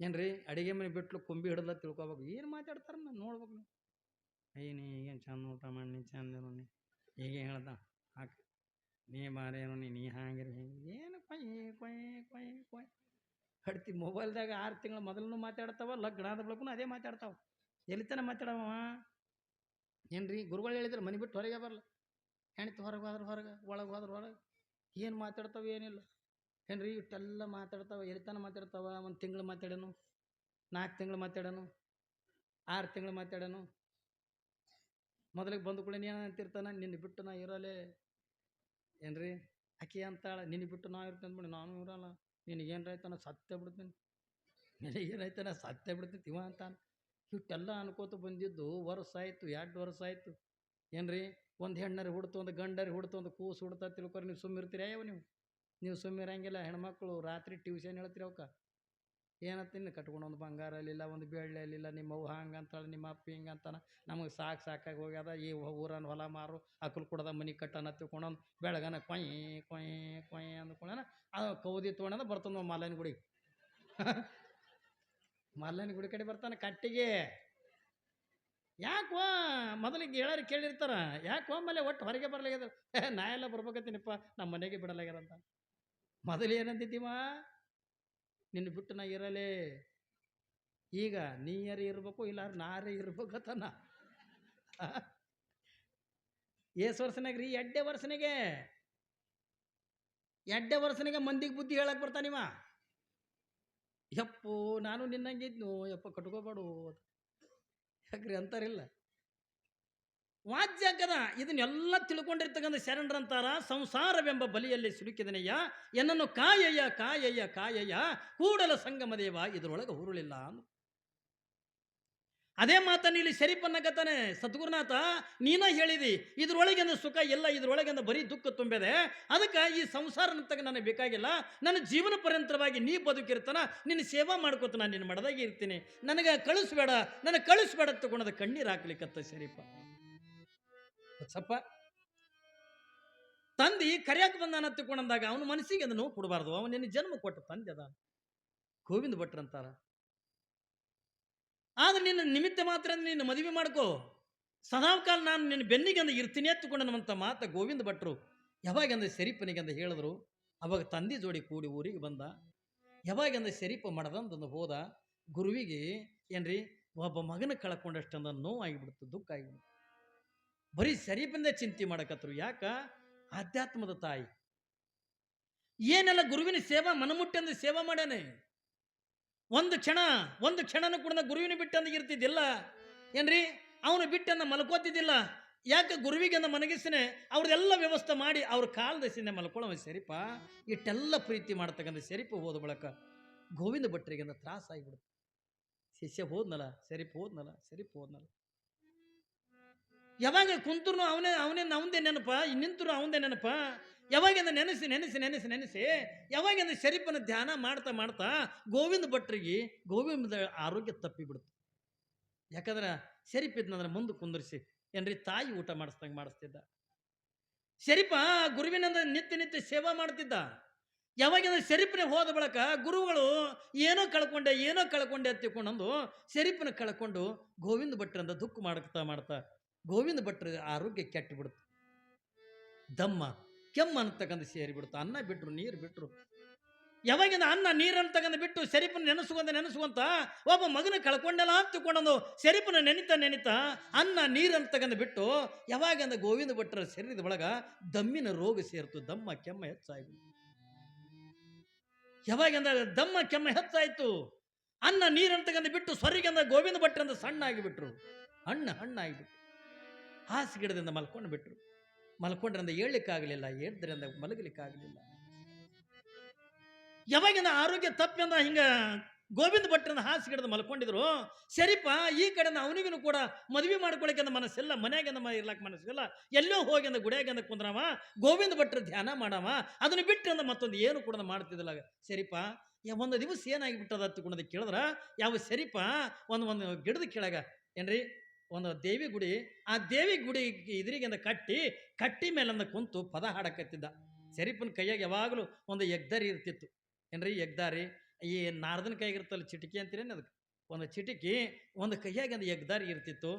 ಏನ್ರಿ? ಅಡುಗೆ ಮನೆ ಬಿಟ್ಲು ಕೊಂಬಿ ಹಿಡ್ದ ತಿಳ್ಕೊಬೇಕು. ಏನು ಮಾತಾಡ್ತಾರ ನಾನು ನೋಡ್ಬೇಕು ನೀವು? ಅಯ್ಯ ನೀ ಈಗೇನು ಚಂದ ಊಟ ಮಾಡಿ, ನೀ ಚಂದ ನೀ. ಹೀಗೆ ಹೇಳ್ದ? ಹಾಕ. ನೀ ಬಾರೇನು ನೀ ನೀ ಹಾಗಿರ ಹಿಂಗೆ ಏನು ಕೊಯ್ ಕೊಯ್ ಕೊಯ್ ಕೊಯ್. ಹಡ್ತಿ ಮೊಬೈಲ್ದಾಗ ಆರು ತಿಂಗಳು ಮೊದಲೂ ಮಾತಾಡ್ತಾವ, ಲಗ್ನ ಆದ ಬಳಿಕೂ ಅದೇ ಮಾತಾಡ್ತಾವ. ಎಲ್ಲಿ ತನ ಮಾತಾಡವ ಏನ್ರಿ? ಗುರುಗಳು ಹೇಳಿದ್ರೆ ಮನೆ ಬಿಟ್ಟು ಹೊರಗೆ ಬರಲ್ಲ ಹೆಣ್ತಿ ಹೊರಗೆ ಹೋದ್ರೆ ಹೊರಗೆ, ಒಳಗೆ ಹೋದ್ರೆ ಹೊರಗೆ ಏನು ಮಾತಾಡ್ತಾವ ಏನಿಲ್ಲ. ಏನ್ರಿ ಇಷ್ಟೆಲ್ಲ ಮಾತಾಡ್ತಾವ, ಎಲ್ಲಿ ತನ ಮಾತಾಡ್ತಾವ? ಒಂದು ತಿಂಗಳು ಮಾತಾಡೋನು ನಾಲ್ಕು ತಿಂಗಳು ಮಾತಾಡೋನು ಆರು ತಿಂಗಳು ಮಾತಾಡೋನು ಮೊದಲಿಗೆ ಬಂದು ಕೂಡ ಏನು ಅಂತಿರ್ತಾನ, ನಿನ್ನ ಬಿಟ್ಟು ನಾ ಇರೋಲೆ ಏನ್ರಿ? ಆಕೆ ಅಂತಾಳೆ, ನಿನ್ನ ಬಿಟ್ಟು ನಾ ಇರ್ತೇನೆ ಬಿಡಿ ನಾನು ಇರಲ್ಲ. ನಿನಗೇನಾಯ್ತಾನ ಸತ್ಯ ಬಿಡ್ತೀನಿ. ನಿನಗೇನಾಯ್ತಾನ ಸತ್ಯ ಬಿಡ್ತೀನಿ, ಇವ ಅಂತ ಇಷ್ಟೆಲ್ಲ ಅನ್ಕೋತ ಬಂದಿದ್ದು ವರ್ಷ ಆಯಿತು, ಎರಡು ವರ್ಷ ಆಯಿತು. ಏನ್ರಿ? ಒಂದು ಹೆಣ್ಣರಿ ಹುಡ್ತು, ಒಂದು ಗಂಡರಿ ಹುಡ್ತು, ಒಂದು ಕೂಸು ಹುಡ್ತಾ ತಿಳ್ಕೊರಿ, ನೀವು ಸುಮ್ಮಿರ್ತೀರಿ ಯಾವ ನೀವು. ನೀವು ಸುಮ್ಮಿರಂಗಿಲ್ಲ ಹೆಣ್ಮಕ್ಳು ರಾತ್ರಿ ಟ್ಯೂಷನ್ ಹೇಳ್ತೀರಿ ಅವಕ್ಕ ಏನತ್ತೀನಿ ಕಟ್ಕೊಂಡು ಒಂದು ಬಂಗಾರ ಅಲ್ಲಿಲ್ಲ ಒಂದು ಬೆಳ್ಳಿ ಅಲ್ಲಿಲ್ಲ ನಿಮ್ಮ ಅವ್ವ ಹಂಗೆ ಅಂತಾಳೆ, ನಿಮ್ಮ ಅಪ್ಪ ಹಿಂಗೆ ಅಂತಾನ. ನಮಗೆ ಸಾಕು ಸಾಕಾಗಿ ಹೋಗ್ಯದ, ಈ ಊರನ್ನ ಹೊಲ ಮಾರು ಅಕ್ಕಲು ಕೊಡದ ಮನೆ ಕಟ್ಟನ ತಿಳ್ಕೊಂಡೊಂದು ಬೆಳಗನ ಕೊಯ್ ಕೊಯ್ ಕೊಯ್ ಅಂದ್ಕೊಂಡನ, ಅದು ಕೌದಿ ತೊಗೊಂಡ ಬರ್ತದ ಮಲ್ಲನ ಗುಡಿ. ಮಲ್ಲನ ಗುಡಿ ಕಡೆ ಬರ್ತಾನೆ ಕಟ್ಟಿಗೆ. ಯಾಕೋ ಮೊದಲಿಗೆ ಹೇಳಾರು ಕೇಳಿರ್ತಾರ, ಯಾಕೋ ಆಮೇಲೆ ಒಟ್ಟು ಹೊರಗೆ ಬರ್ಲಾಗ್ಯದ. ನಾ ಎಲ್ಲ ಬರ್ಬೇಕತ್ತೀನಿಪ್ಪ ನಮ್ಮ ಮನೆಗೆ ಬಿಡಲಾಗ್ಯಾರ ಅಂತ. ಮೊದಲು ಏನಂತಿದ್ದೀವ? ನಿನ್ನ ಬಿಟ್ಟು ನಾ ಇರಲೇ. ಈಗ ನೀಯರೇ ಇರ್ಬೇಕು ಇಲ್ಲ ನಾರೇ ಇರ್ಬೇಕತನ ಏಸ್ ವರ್ಷನಾಗ ರೀ ಎಡ್ಡೆ ವರ್ಷನಿಗೆ. ಎಡ್ಡೆ ವರ್ಷನಿಗೆ ಮಂದಿಗೆ ಬುದ್ಧಿ ಹೇಳಕ್ ಬರ್ತಾನಿವ ಯಪ್ಪು, ನಾನು ನಿನ್ನಂಗಿದ್ನು, ಯಪ್ಪ ಕಟ್ಕೋಬೇಡು ಯಾಕ್ರಿ ಅಂತಾರಿಲ್ಲ. ವಾದ್ಯಕದ ಇದನ್ನೆಲ್ಲ ತಿಳ್ಕೊಂಡಿರ್ತಕ್ಕಂಥ ಶರಣರಂತಾರ ಸಂಸಾರವೆಂಬ ಬಲಿಯಲ್ಲಿ ಸಿಲುಕಿದನಯ್ಯ, ಎನ್ನನ್ನು ಕಾಯಯ್ಯ ಕಾಯಯ್ಯ ಕಾಯಯ್ಯ, ಕೂಡಲ ಸಂಗಮ ದೇವ ಇದರೊಳಗೆ ಹುರುಳಿಲ್ಲ. ಅದೇ ಮಾತನ್ನು ಇಲ್ಲಿ ಶರೀಫನ್ನಗತಾನೆ ಸದ್ಗುರುನಾಥ, ನೀನ ಹೇಳಿದಿ, ಇದ್ರೊಳಗಿಂದ ಸುಖ ಇಲ್ಲ, ಇದ್ರೊಳಗಿಂದ ಬರೀ ದುಃಖ ತುಂಬಿದೆ, ಅದಕ್ಕೆ ಈ ಸಂಸಾರ ತಕ್ಕ ನನಗೆ ಬೇಕಾಗಿಲ್ಲ, ನನ್ನ ಜೀವನ ಪರ್ಯಂತರವಾಗಿ ನೀ ಬದುಕಿರ್ತಾನ, ನಿನ್ನ ಸೇವಾ ಮಾಡ್ಕೋತ ನಾನು ನಿನ್ನ ಮಡದಾಗಿ ಇರ್ತೀನಿ, ನನಗೆ ಕಳಿಸ್ಬೇಡ ನನಗೆ ಕಳಿಸ್ಬೇಡ ತಗೊಂಡದ ಕಣ್ಣೀರು ಹಾಕ್ಲಿಕ್ಕತ್ತ ಶರೀಫ ಸಪ್ಪ, ತಂದಿ ಕರಿಯಾಕ ಬಂದಾನ ತಿಳ್ಕೊಂಡಂದಾಗ ಅವನ ಮನಸ್ಸಿಗೆ ಅದು ನೋವು ಕೊಡಬಾರ್ದು. ಅವನ ನಿನ್ನ ಜನ್ಮ ಕೊಟ್ಟ ತಂದೆ ಅದ ಗೋವಿಂದ ಭಟ್ರು ಅಂತಾರ. ಆದ್ರೆ ನಿನ್ನ ನಿಮಿತ್ತ ಮಾತ್ರ ನೀನು ಮದುವೆ ಮಾಡ್ಕೋ. ಸದಾಕಾಲ ನಾನು ನಿನ್ನ ಬೆನ್ನಿಗೆ ಅಂದ ಇರ್ತೀನಿ ಎತ್ತುಕೊಂಡನಂತ ಮಾತ ಗೋವಿಂದ ಭಟ್ರು ಯಾವಾಗ ಅಂದ್ರೆ ಶರೀಫನಿಗೆ ಅಂದ ಹೇಳಿದ್ರು. ಅವಾಗ ತಂದೆ ಜೋಡಿ ಕೂಡಿ ಊರಿಗೆ ಬಂದ. ಯಾವಾಗಿಂದ ಶರೀಫ ಮಾಡದಂತಂದು ಹೋದ. ಗುರುವಿಗೆ ಏನ್ರಿ, ಒಬ್ಬ ಮಗನ ಕಳ್ಕೊಂಡಷ್ಟಂದ ನೋವು ಆಗಿಬಿಡ್ತು, ದುಃಖ ಆಗಿಬಿಡ್ತು. ಬರೀ ಶರೀಫಿಂದ ಚಿಂತೆ ಮಾಡಕತ್ರು. ಯಾಕ? ಆಧ್ಯಾತ್ಮದ ತಾಯಿ. ಏನೆಲ್ಲ ಗುರುವಿನ ಸೇವಾ ಮನಮುಟ್ಟಂದು ಸೇವಾ ಮಾಡ್ಯಾನೆ? ಒಂದು ಕ್ಷಣ, ಒಂದು ಕ್ಷಣನೂ ಕೂಡ ಗುರುವಿನ ಬಿಟ್ಟಂದ ಇರ್ತಿದ್ದಿಲ್ಲ. ಏನ್ರಿ? ಅವನು ಬಿಟ್ಟಂದ ಮಲ್ಕೋತಿದ್ದಿಲ್ಲ. ಯಾಕೆ ಗುರುವಿಗೆ ಅಂದ ಮನಗಿಸ್ತೇನೆ ಅವ್ರದೆಲ್ಲ ವ್ಯವಸ್ಥೆ ಮಾಡಿ ಅವ್ರ ಕಾಲದಸಿಂದ ಮಲ್ಕೊಳ್ಳೋ ಸರಿಪ? ಇಟ್ಟೆಲ್ಲ ಪ್ರೀತಿ ಮಾಡ್ತಕ್ಕಂಥ ಸರಿಪ ಹೋದ ಬಳಕ ಗೋವಿಂದ ಭಟ್ರಿಗೆ ತ್ರಾಸ ಆಗಿಬಿಡುತ್ತೆ ಶಿಷ್ಯ ಹೋದ್ನಲ್ಲ, ಸರಿಪ ಹೋದ್ನಲ್ಲ ಸರಿಪ ಹೋದ್ನಲ್ಲ. ಯಾವಾಗ ಕುಂತರು ಅವನೇ ಅವನೇ ಅವಂದೇ ನೆನಪ ನಿಂತರು ಅವಂದೇ ನೆನಪ. ಯಾವಾಗಿಂದ ನೆನೆಸಿ ನೆನೆಸಿ ನೆನೆಸಿ ನೆನೆಸಿ, ಯಾವಾಗಿಂದ ಶರೀಫನ ಧ್ಯಾನ ಮಾಡ್ತಾ ಮಾಡ್ತಾ ಗೋವಿಂದ ಭಟ್ರಿಗೆ ಗೋವಿಂದ ಆರೋಗ್ಯ ತಪ್ಪಿಬಿಡ್ತು ಯಾಕಂದ್ರೆ ಶರೀಫ್ ಇದ್ನಂದ್ರೆ ಮುಂದೆ ಕುಂದರ್ಸಿ, ಏನ್ರಿ ತಾಯಿ ಊಟ ಮಾಡಿಸ್ದಂಗೆ ಮಾಡಿಸ್ತಿದ್ದ. ಶರೀಫ ಗುರುವಿನಿಂದ ನಿತ್ಯ ನಿತ್ಯ ಸೇವಾ ಮಾಡ್ತಿದ್ದ. ಯಾವಾಗಿಂದ ಶರೀಫ್ನ ಹೋದ ಬಳಕ ಗುರುಗಳು ಏನೋ ಕಳ್ಕೊಂಡೆ ಏನೋ ಕಳ್ಕೊಂಡೆ ಅಂತ ತಿಳ್ಕೊಂಡಂದು ಶರೀಫನ ಕಳ್ಕೊಂಡು ಗೋವಿಂದ ಭಟ್ರಿಂದ ದುಃಖ ಮಾಡ್ತಾ ಮಾಡ್ತಾ ಗೋವಿಂದ ಭಟ್ರ ಆರೋಗ್ಯ ಕೆಟ್ಟು ಬಿಡ್ತು ದಮ್ಮ, ಕೆಮ್ಮ ಅಂತಕ್ಕಂಥ ಸೇರಿಬಿಡ್ತು ಅನ್ನ ಬಿಟ್ಟರು ನೀರು ಬಿಟ್ಟರು ಯಾವಾಗಿಂದ ಅನ್ನ, ನೀರನ್ನು ತಗೊಂಡು ಬಿಟ್ಟು ಸೆರಿಪನ್ನು ನೆನೆಸುವಂತ ನೆನೆಸುವಂತ ಒಬ್ಬ ಮಗನ ಕಳ್ಕೊಂಡೆಲ್ಲ ಅಂತ ತಿಳ್ಕೊಂಡು ಶರೀಫನ ನೆನಿತಾ ನೆನಿತಾ ಅನ್ನ, ನೀರನ್ನು ತಗೊಂಡು ಬಿಟ್ಟು ಯಾವಾಗಿಂದ ಗೋವಿಂದ ಭಟ್ರ ಶರೀರದ ಒಳಗ ದಮ್ಮಿನ ರೋಗ ಸೇರ್ತು, ದಮ್ಮ, ಕೆಮ್ಮ ಹೆಚ್ಚಾಯಿತು. ಯಾವಾಗಿಂದ ದಮ್ಮ, ಕೆಮ್ಮ ಹೆಚ್ಚಾಯ್ತು? ಅನ್ನ, ನೀರನ್ನು ತಗೊಂಡು ಬಿಟ್ಟು ಸ್ವರಿಗಿಂದ ಗೋವಿಂದ ಭಟ್ರಂದ ಸಣ್ಣ ಆಗಿಬಿಟ್ರು ಹಣ್ಣು ಹಣ್ಣಾಗಿಬಿಟ್ರು. ಹಾಸಿಗಿಡದಿಂದ ಮಲ್ಕೊಂಡು ಬಿಟ್ರು ಮಲ್ಕೊಂಡ್ರಿಂದ ಏಳಲಿಕ್ಕಾಗಲಿಲ್ಲ ಎದ್ರಿಂದ ಮಲಗಲಿಕ್ಕಾಗಲಿಲ್ಲ. ಯಾವಾಗಿನ ಆರೋಗ್ಯ ತಪ್ಪಿಂದ ಹಿಂಗ ಗೋವಿಂದ ಭಟ್ರನ್ನ ಹಾಸಿಗಿಡದ ಮಲ್ಕೊಂಡಿದ್ರು? ಸರಿಪ, ಈ ಕಡೆಯಿಂದ ಅವನಿಗೂ ಕೂಡ ಮದುವೆ ಮಾಡ್ಕೊಳಕ್ಕೆ ಮನಸ್ಸಿಲ್ಲ ಮನೆಯಾಗಿಂದ ಮ, ಇರ್ಲಾಕ ಮನಸ್ಸಿಲ್ಲ. ಎಲ್ಲೋ ಹೋಗಿಂದ ಗುಡಿಯಾಗಿಂದ ಕುಂದ್ರವ, ಗೋವಿಂದ ಭಟ್ರ ಧ್ಯಾನ ಮಾಡವ, ಅದನ್ನು ಬಿಟ್ಟು ಅಂದ ಮತ್ತೊಂದು ಏನು ಕೂಡ ಮಾಡ್ತಿದ್ದಿಲ್ಲ. ಸರಿಪ ಒಂದು ದಿವಸ ಏನಾಗಿ ಏನಾಗಿಬಿಟ್ಟದ ಗುಣದ ಕೇಳಿದ್ರ? ಯಾವ ಸರಿಪ, ಒಂದು ಒಂದು ಗಿಡದ ಕೆಳಗ ಏನ್ರಿ? ಒಂದು ದೇವಿ ಗುಡಿ, ಆ ದೇವಿ ಗುಡಿ ಇದ್ರಿಗಿಂದ ಕಟ್ಟಿ ಕಟ್ಟಿ ಮೇಲಂದ ಕುಂತು ಪದ ಹಾಡಕತ್ತಿದ್ದ. ಶರೀಫನ ಕೈಯಾಗ ಯಾವಾಗಲೂ ಒಂದು ಎಗ್ದಾರಿ ಇರ್ತಿತ್ತು. ಏನ್ರಿ ಎಗ್ದಾರಿ? ಈ ನಾರದನ ಕೈಗಿರ್ತಲ್ಲ ಚಿಟಿಕಿ ಅಂತೀರೇನು ಅದಕ್ಕೆ? ಒಂದು ಚಿಟಿಕಿ ಒಂದು ಕೈಯಾಗಿ ಒಂದು ಇರ್ತಿತ್ತು.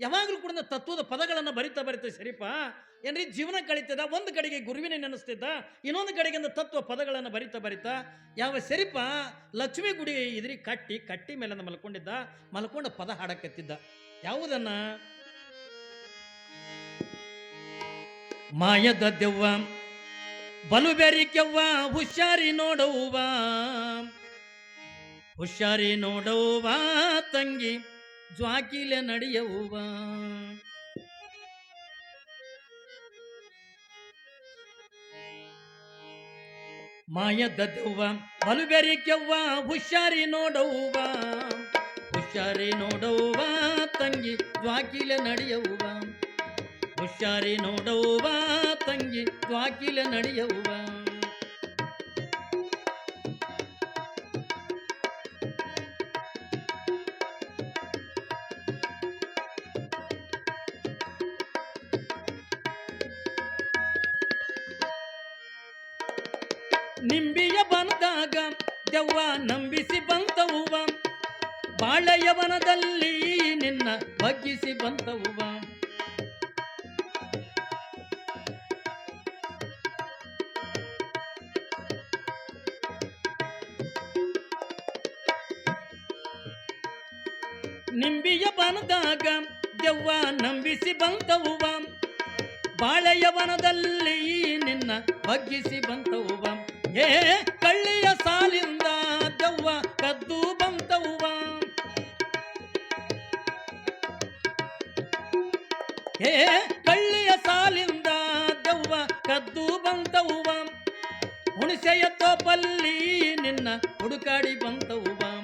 ಯಾವಾಗಲೂ ಕೂಡ ತತ್ವದ ಪದಗಳನ್ನು ಬರಿತಾ ಬರಿತಾ ಶರೀಫ ಏನ್ರಿ ಜೀವನ ಕಳೀತಿದ್ದ, ಒಂದು ಕಡೆಗೆ ಗುರುವಿನ ನೆನೆಸ್ತಿದ್ದ, ಇನ್ನೊಂದು ಕಡೆಗಿಂದ ತತ್ವ ಪದಗಳನ್ನು ಬರಿತಾ ಬರಿತಾ, ಯಾವ ಶರೀಫ ಲಕ್ಷ್ಮೀ ಗುಡಿ ಇದ್ರಿ ಕಟ್ಟಿ ಕಟ್ಟಿ ಮೇಲೆ ಮಲ್ಕೊಂಡಿದ್ದ, ಮಲ್ಕೊಂಡು ಪದ ಹಾಡಕತ್ತಿದ್ದ. ಯಾವುದನ್ನ? ಮಾಯದ ದೆವ್ವ ಬಲು ಬೆರಿಕೆವ್ವ ಹುಷಾರಿ ನೋಡವ್ವ ಹುಷಾರಿ ನೋಡವ್ವ ತಂಗಿ, ಜ್ವಾಕಿಲೆ ನಡೆಯವ್ವ ಮಾಯದ ದೆವ್ವ ಬಲು ಬೆರಿಕೆವ್ವ ಹುಷಾರಿ ನೋಡವ್ವ ಹುಷಾರಿ ನೋಡವ್ವ ತಂಗಿ ದ್ವಾಕಿಲ ನಡೆಯವ್ವ. ಹುಷಾರಿ ನೋಡವ್ವ ತಂಗಿ ದ್ವಾಕಿಲ ನಡೆಯವ್ವ. ನಿಂಬಿಯ ಬಂದಾಗ ದೆವ್ವ ನಂಬಿಸಿ ಬಂತವ್ವ. ಬಾಳೆಯವನದಲ್ಲಿ ನಿನ್ನ ಬಗ್ಗಿಸಿ ಬಂತವುವ. ನಿಂಬಿಯ ಬನದಾಗ ದೆವ್ವ ನಂಬಿಸಿ ಬಂತವುವ. ಬಾಳೆಯವನದಲ್ಲಿ ನಿನ್ನ ಬಗ್ಗಿಸಿ ಬಂತವುವ. ಏ ಕಳ್ಳಿಯ ಸಾಲಿಂದ ದೆವ್ವ ಕದ್ದು ಬಂತವ್ವ. ಏ ಕಳ್ಳಿಯ ಸಾಲಿಂದ ದೆವ್ವ ಕದ್ದು ಬಂತವ್ವ. ಹುಣಸೆಯ ತೋಪಲ್ಲಿ ನಿನ್ನ ಹುಡುಕಾಡಿ ಬಂತವ್ವ.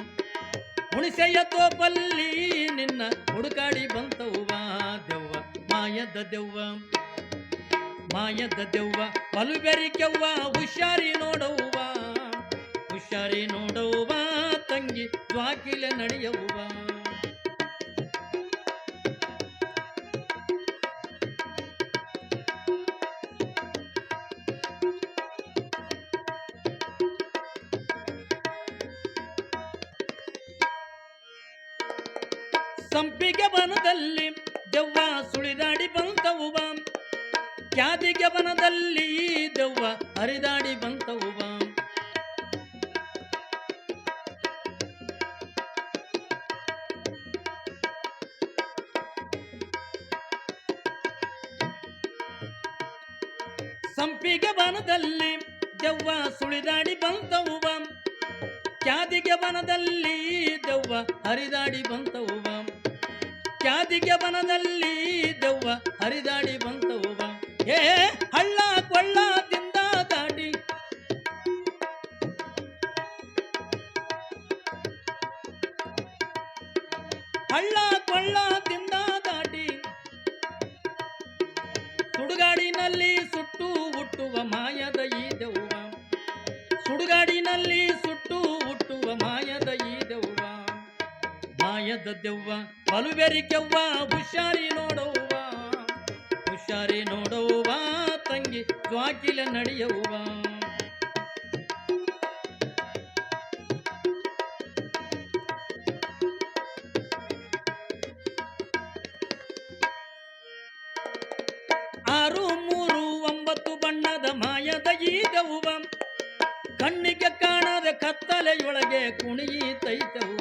ಹುಣಸೆಯ ತೋಪಲ್ಲಿ ನಿನ್ನ ಹುಡುಕಾಡಿ ಬಂತವ್ವ. ದೆವ್ವ, ಮಾಯದ ದೆವ್ವ ಮಾಯದ ದೆವ್ವ. ಪಲುಬೆರಿಕೆವ್ವ, ಹುಷಾರಿ ನೋಡವ್ವ. ಹುಷಾರಿ ನೋಡವ್ವ, ತಂಗಿ ಜ್ವಾಕಿಲೆ ನಡೆಯವ್ವ. ಸಂಪಿಗೆ ವನದಲ್ಲಿ ದೆವ್ವ ಸುಳಿದಾಡಿ ಬಂತವುವ. ಕ್ಯಾದಿಗೆ ವನದಲ್ಲಿ ದೆವ್ವ ಹರಿದಾಡಿ ಬಂತವುವ. ಸಂಪಿಗೆ ವನದಲ್ಲಿ ದೆವ್ವ ಸುಳಿದಾಡಿ ಬಂತವುವ. ಕ್ಯಾದಿಗೆ ವನದಲ್ಲಿ ದೆವ್ವ ಹರಿದಾಡಿ ಬಂತವ್ವ. ಕ್ಯಾದಿಗೆ ಮನದಲ್ಲಿ ದೆವ್ವ ಹರಿದಾಡಿ ಬಂತವ್ವ. ಏ, ಹಳ್ಳ ಕೊಳ್ಳದಿಂದ ದಾಟಿ. ಹಳ್ಳ ಕೊಳ್ಳದಿಂದ ದಾಟಿ. ಸುಡುಗಾಡಿನಲ್ಲಿ ಸುಟ್ಟು ಹುಟ್ಟುವ ಮಾಯದ ಈ ದೆವ್ವ. ಸುಡುಗಾಡಿನಲ್ಲಿ ಮಾಯದ ದೆವ್ವ ಬಲುಬೆರಿಕೆವ್ವ ಹುಷಾರಿ ನೋಡವ್ವ ಹುಷಾರಿ ನೋಡವ್ವ, ತಂಗಿ ಜ್ವಾಕಿಲ ನಡೆಯವ್ವ. ಆರು, ಮೂರು, ಒಂಬತ್ತು ಬಣ್ಣದ ಮಾಯದ ಈ ಕಣ್ಣಿಗೆ ಕಾಣದ ಕತ್ತಲೆಯೊಳಗೆ ಕುಣಿಯಿತೈತವ್ವ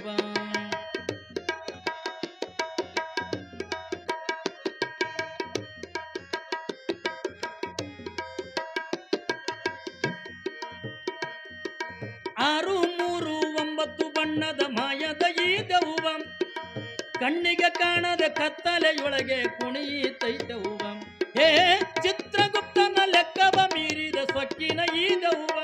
ಕಾಣದ ಕತ್ತಲೆಯೊಳಗೆ ಕುಣಿಯಿತೈತವುವ ಹೇ ಚಿತ್ರಗುಪ್ತನ ಲೆಕ್ಕವ ಮೀರಿದ ಸೊಕ್ಕಿನ ಈ ದೆವ್ವ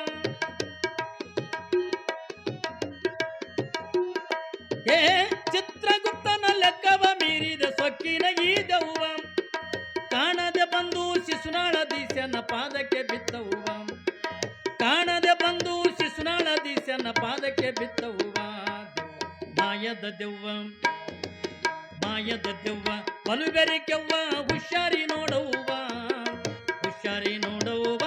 ಹೇ, ಚಿತ್ರಗುಪ್ತನ ಲೆಕ್ಕವ ಮೀರಿದ ಸೊಕ್ಕಿನ ಈ ದೆವ್ವ ಕಾಣದೆ ಬಂದು ಶಿಶುನಾಳ ದೀಸನ ಪಾದಕ್ಕೆ ಬಿತ್ತುವಂ ಕಾಣದೆ ಬಂದು ಶಿಶುನಾಳ ದೀಸನ ಪಾದಕ್ಕೆ ಬಿತ್ತವುವ. ಮಾಯದ ದೆವ್ವ. ಮಾಯದ ದೆವ್ವ ಬಲುಬೆರಿಕೆವ್ವ ಹುಷಾರಿ ನೋಡವ್ವ ಹುಷಾರಿ ನೋಡವ್ವ,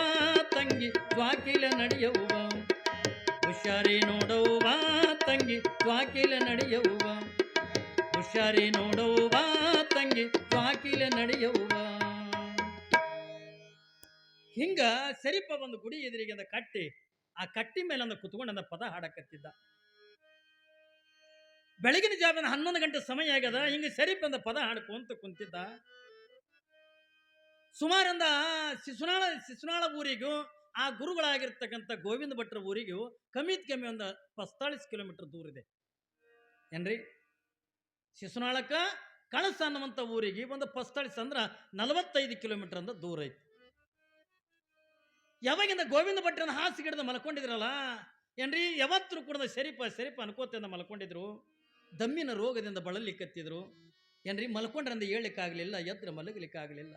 ತಂಗಿ ತ್ವಾಕಿಲ ನಡೆಯವ್ವ, ಹುಷಾರಿ ನೋಡವ್ವ, ತಂಗಿ ತ್ವಾಕಿಲ ನಡೆಯವ್ವ, ಹುಷಾರಿ ನೋಡವ್ವ, ತಂಗಿ ತ್ವಾಕಿಲ ನಡೆಯವ್ವ. ಹಿಂಗ ಸರಿಪ ಒಂದು ಗುಡಿ ಎದುರಿಗೆ ಅಂದ ಕಟ್ಟಿ, ಆ ಕಟ್ಟಿ ಮೇಲೆ ಅಂದ ಕುತ್ಕೊಂಡು ಅಂದ ಪದ ಹಾಡಕತ್ತಿದ್ದ. ಬೆಳಗಿನ ಜಾವನ ಹನ್ನೊಂದು ಗಂಟೆ ಸಮಯ ಆಗ್ಯದ, ಹಿಂಗ ಸರಿ ಅಂದ ಪದ ಹಾಡ್ಕೊಂತ ಕುಂತಿದ್ದ. ಸುಮಾರಂದ ಶಿಶುನಾಳ ಶಿಶುನಾಳ ಊರಿಗೂ, ಆ ಗುರುಗಳಾಗಿರ್ತಕ್ಕಂಥ ಗೋವಿಂದ ಭಟ್ರ ಊರಿಗೂ ಕಮ್ಮಿತ್ ಕಮ್ಮಿ ಒಂದು ಪಸ್ತಾಳಿಸ್ ಕಿಲೋಮೀಟರ್ ದೂರ ಇದೆ. ಏನ್ರಿ? ಶಿಶುನಾಳಕ್ಕ ಕಳಸ ಅನ್ನುವಂಥ ಊರಿಗೆ ಒಂದು ಪಸ್ತಾಳಿಸ್ ಅಂದ್ರ ನಲವತ್ತೈದು ಕಿಲೋಮೀಟರ್ ಅಂದ ದೂರ ಐತಿ. ಯಾವಾಗಿಂದ ಗೋವಿಂದ ಭಟ್ರನ್ನ ಹಾಸಿಗಿಡ್ದು ಮಲ್ಕೊಂಡಿದ್ರಲ್ಲ, ಏನ್ರಿ? ಯಾವತ್ತೂ ಕೂಡ ಸರಿಪ ಸರಿಪ ಅನ್ಕೋತಿಂದ ಮಲ್ಕೊಂಡಿದ್ರು. ದಮ್ಮಿನ ರೋಗದಿಂದ ಬಳಲಿಕ್ಕತ್ತಿದ್ರು ಏನ್ರಿ? ಮಲ್ಕೊಂಡ್ರಂದ ಹೇಳಲಿಕ್ಕಾಗಲಿಲ್ಲ ಎದ್ರ ಮಲಗಲಿಕ್ಕಾಗಲಿಲ್ಲ.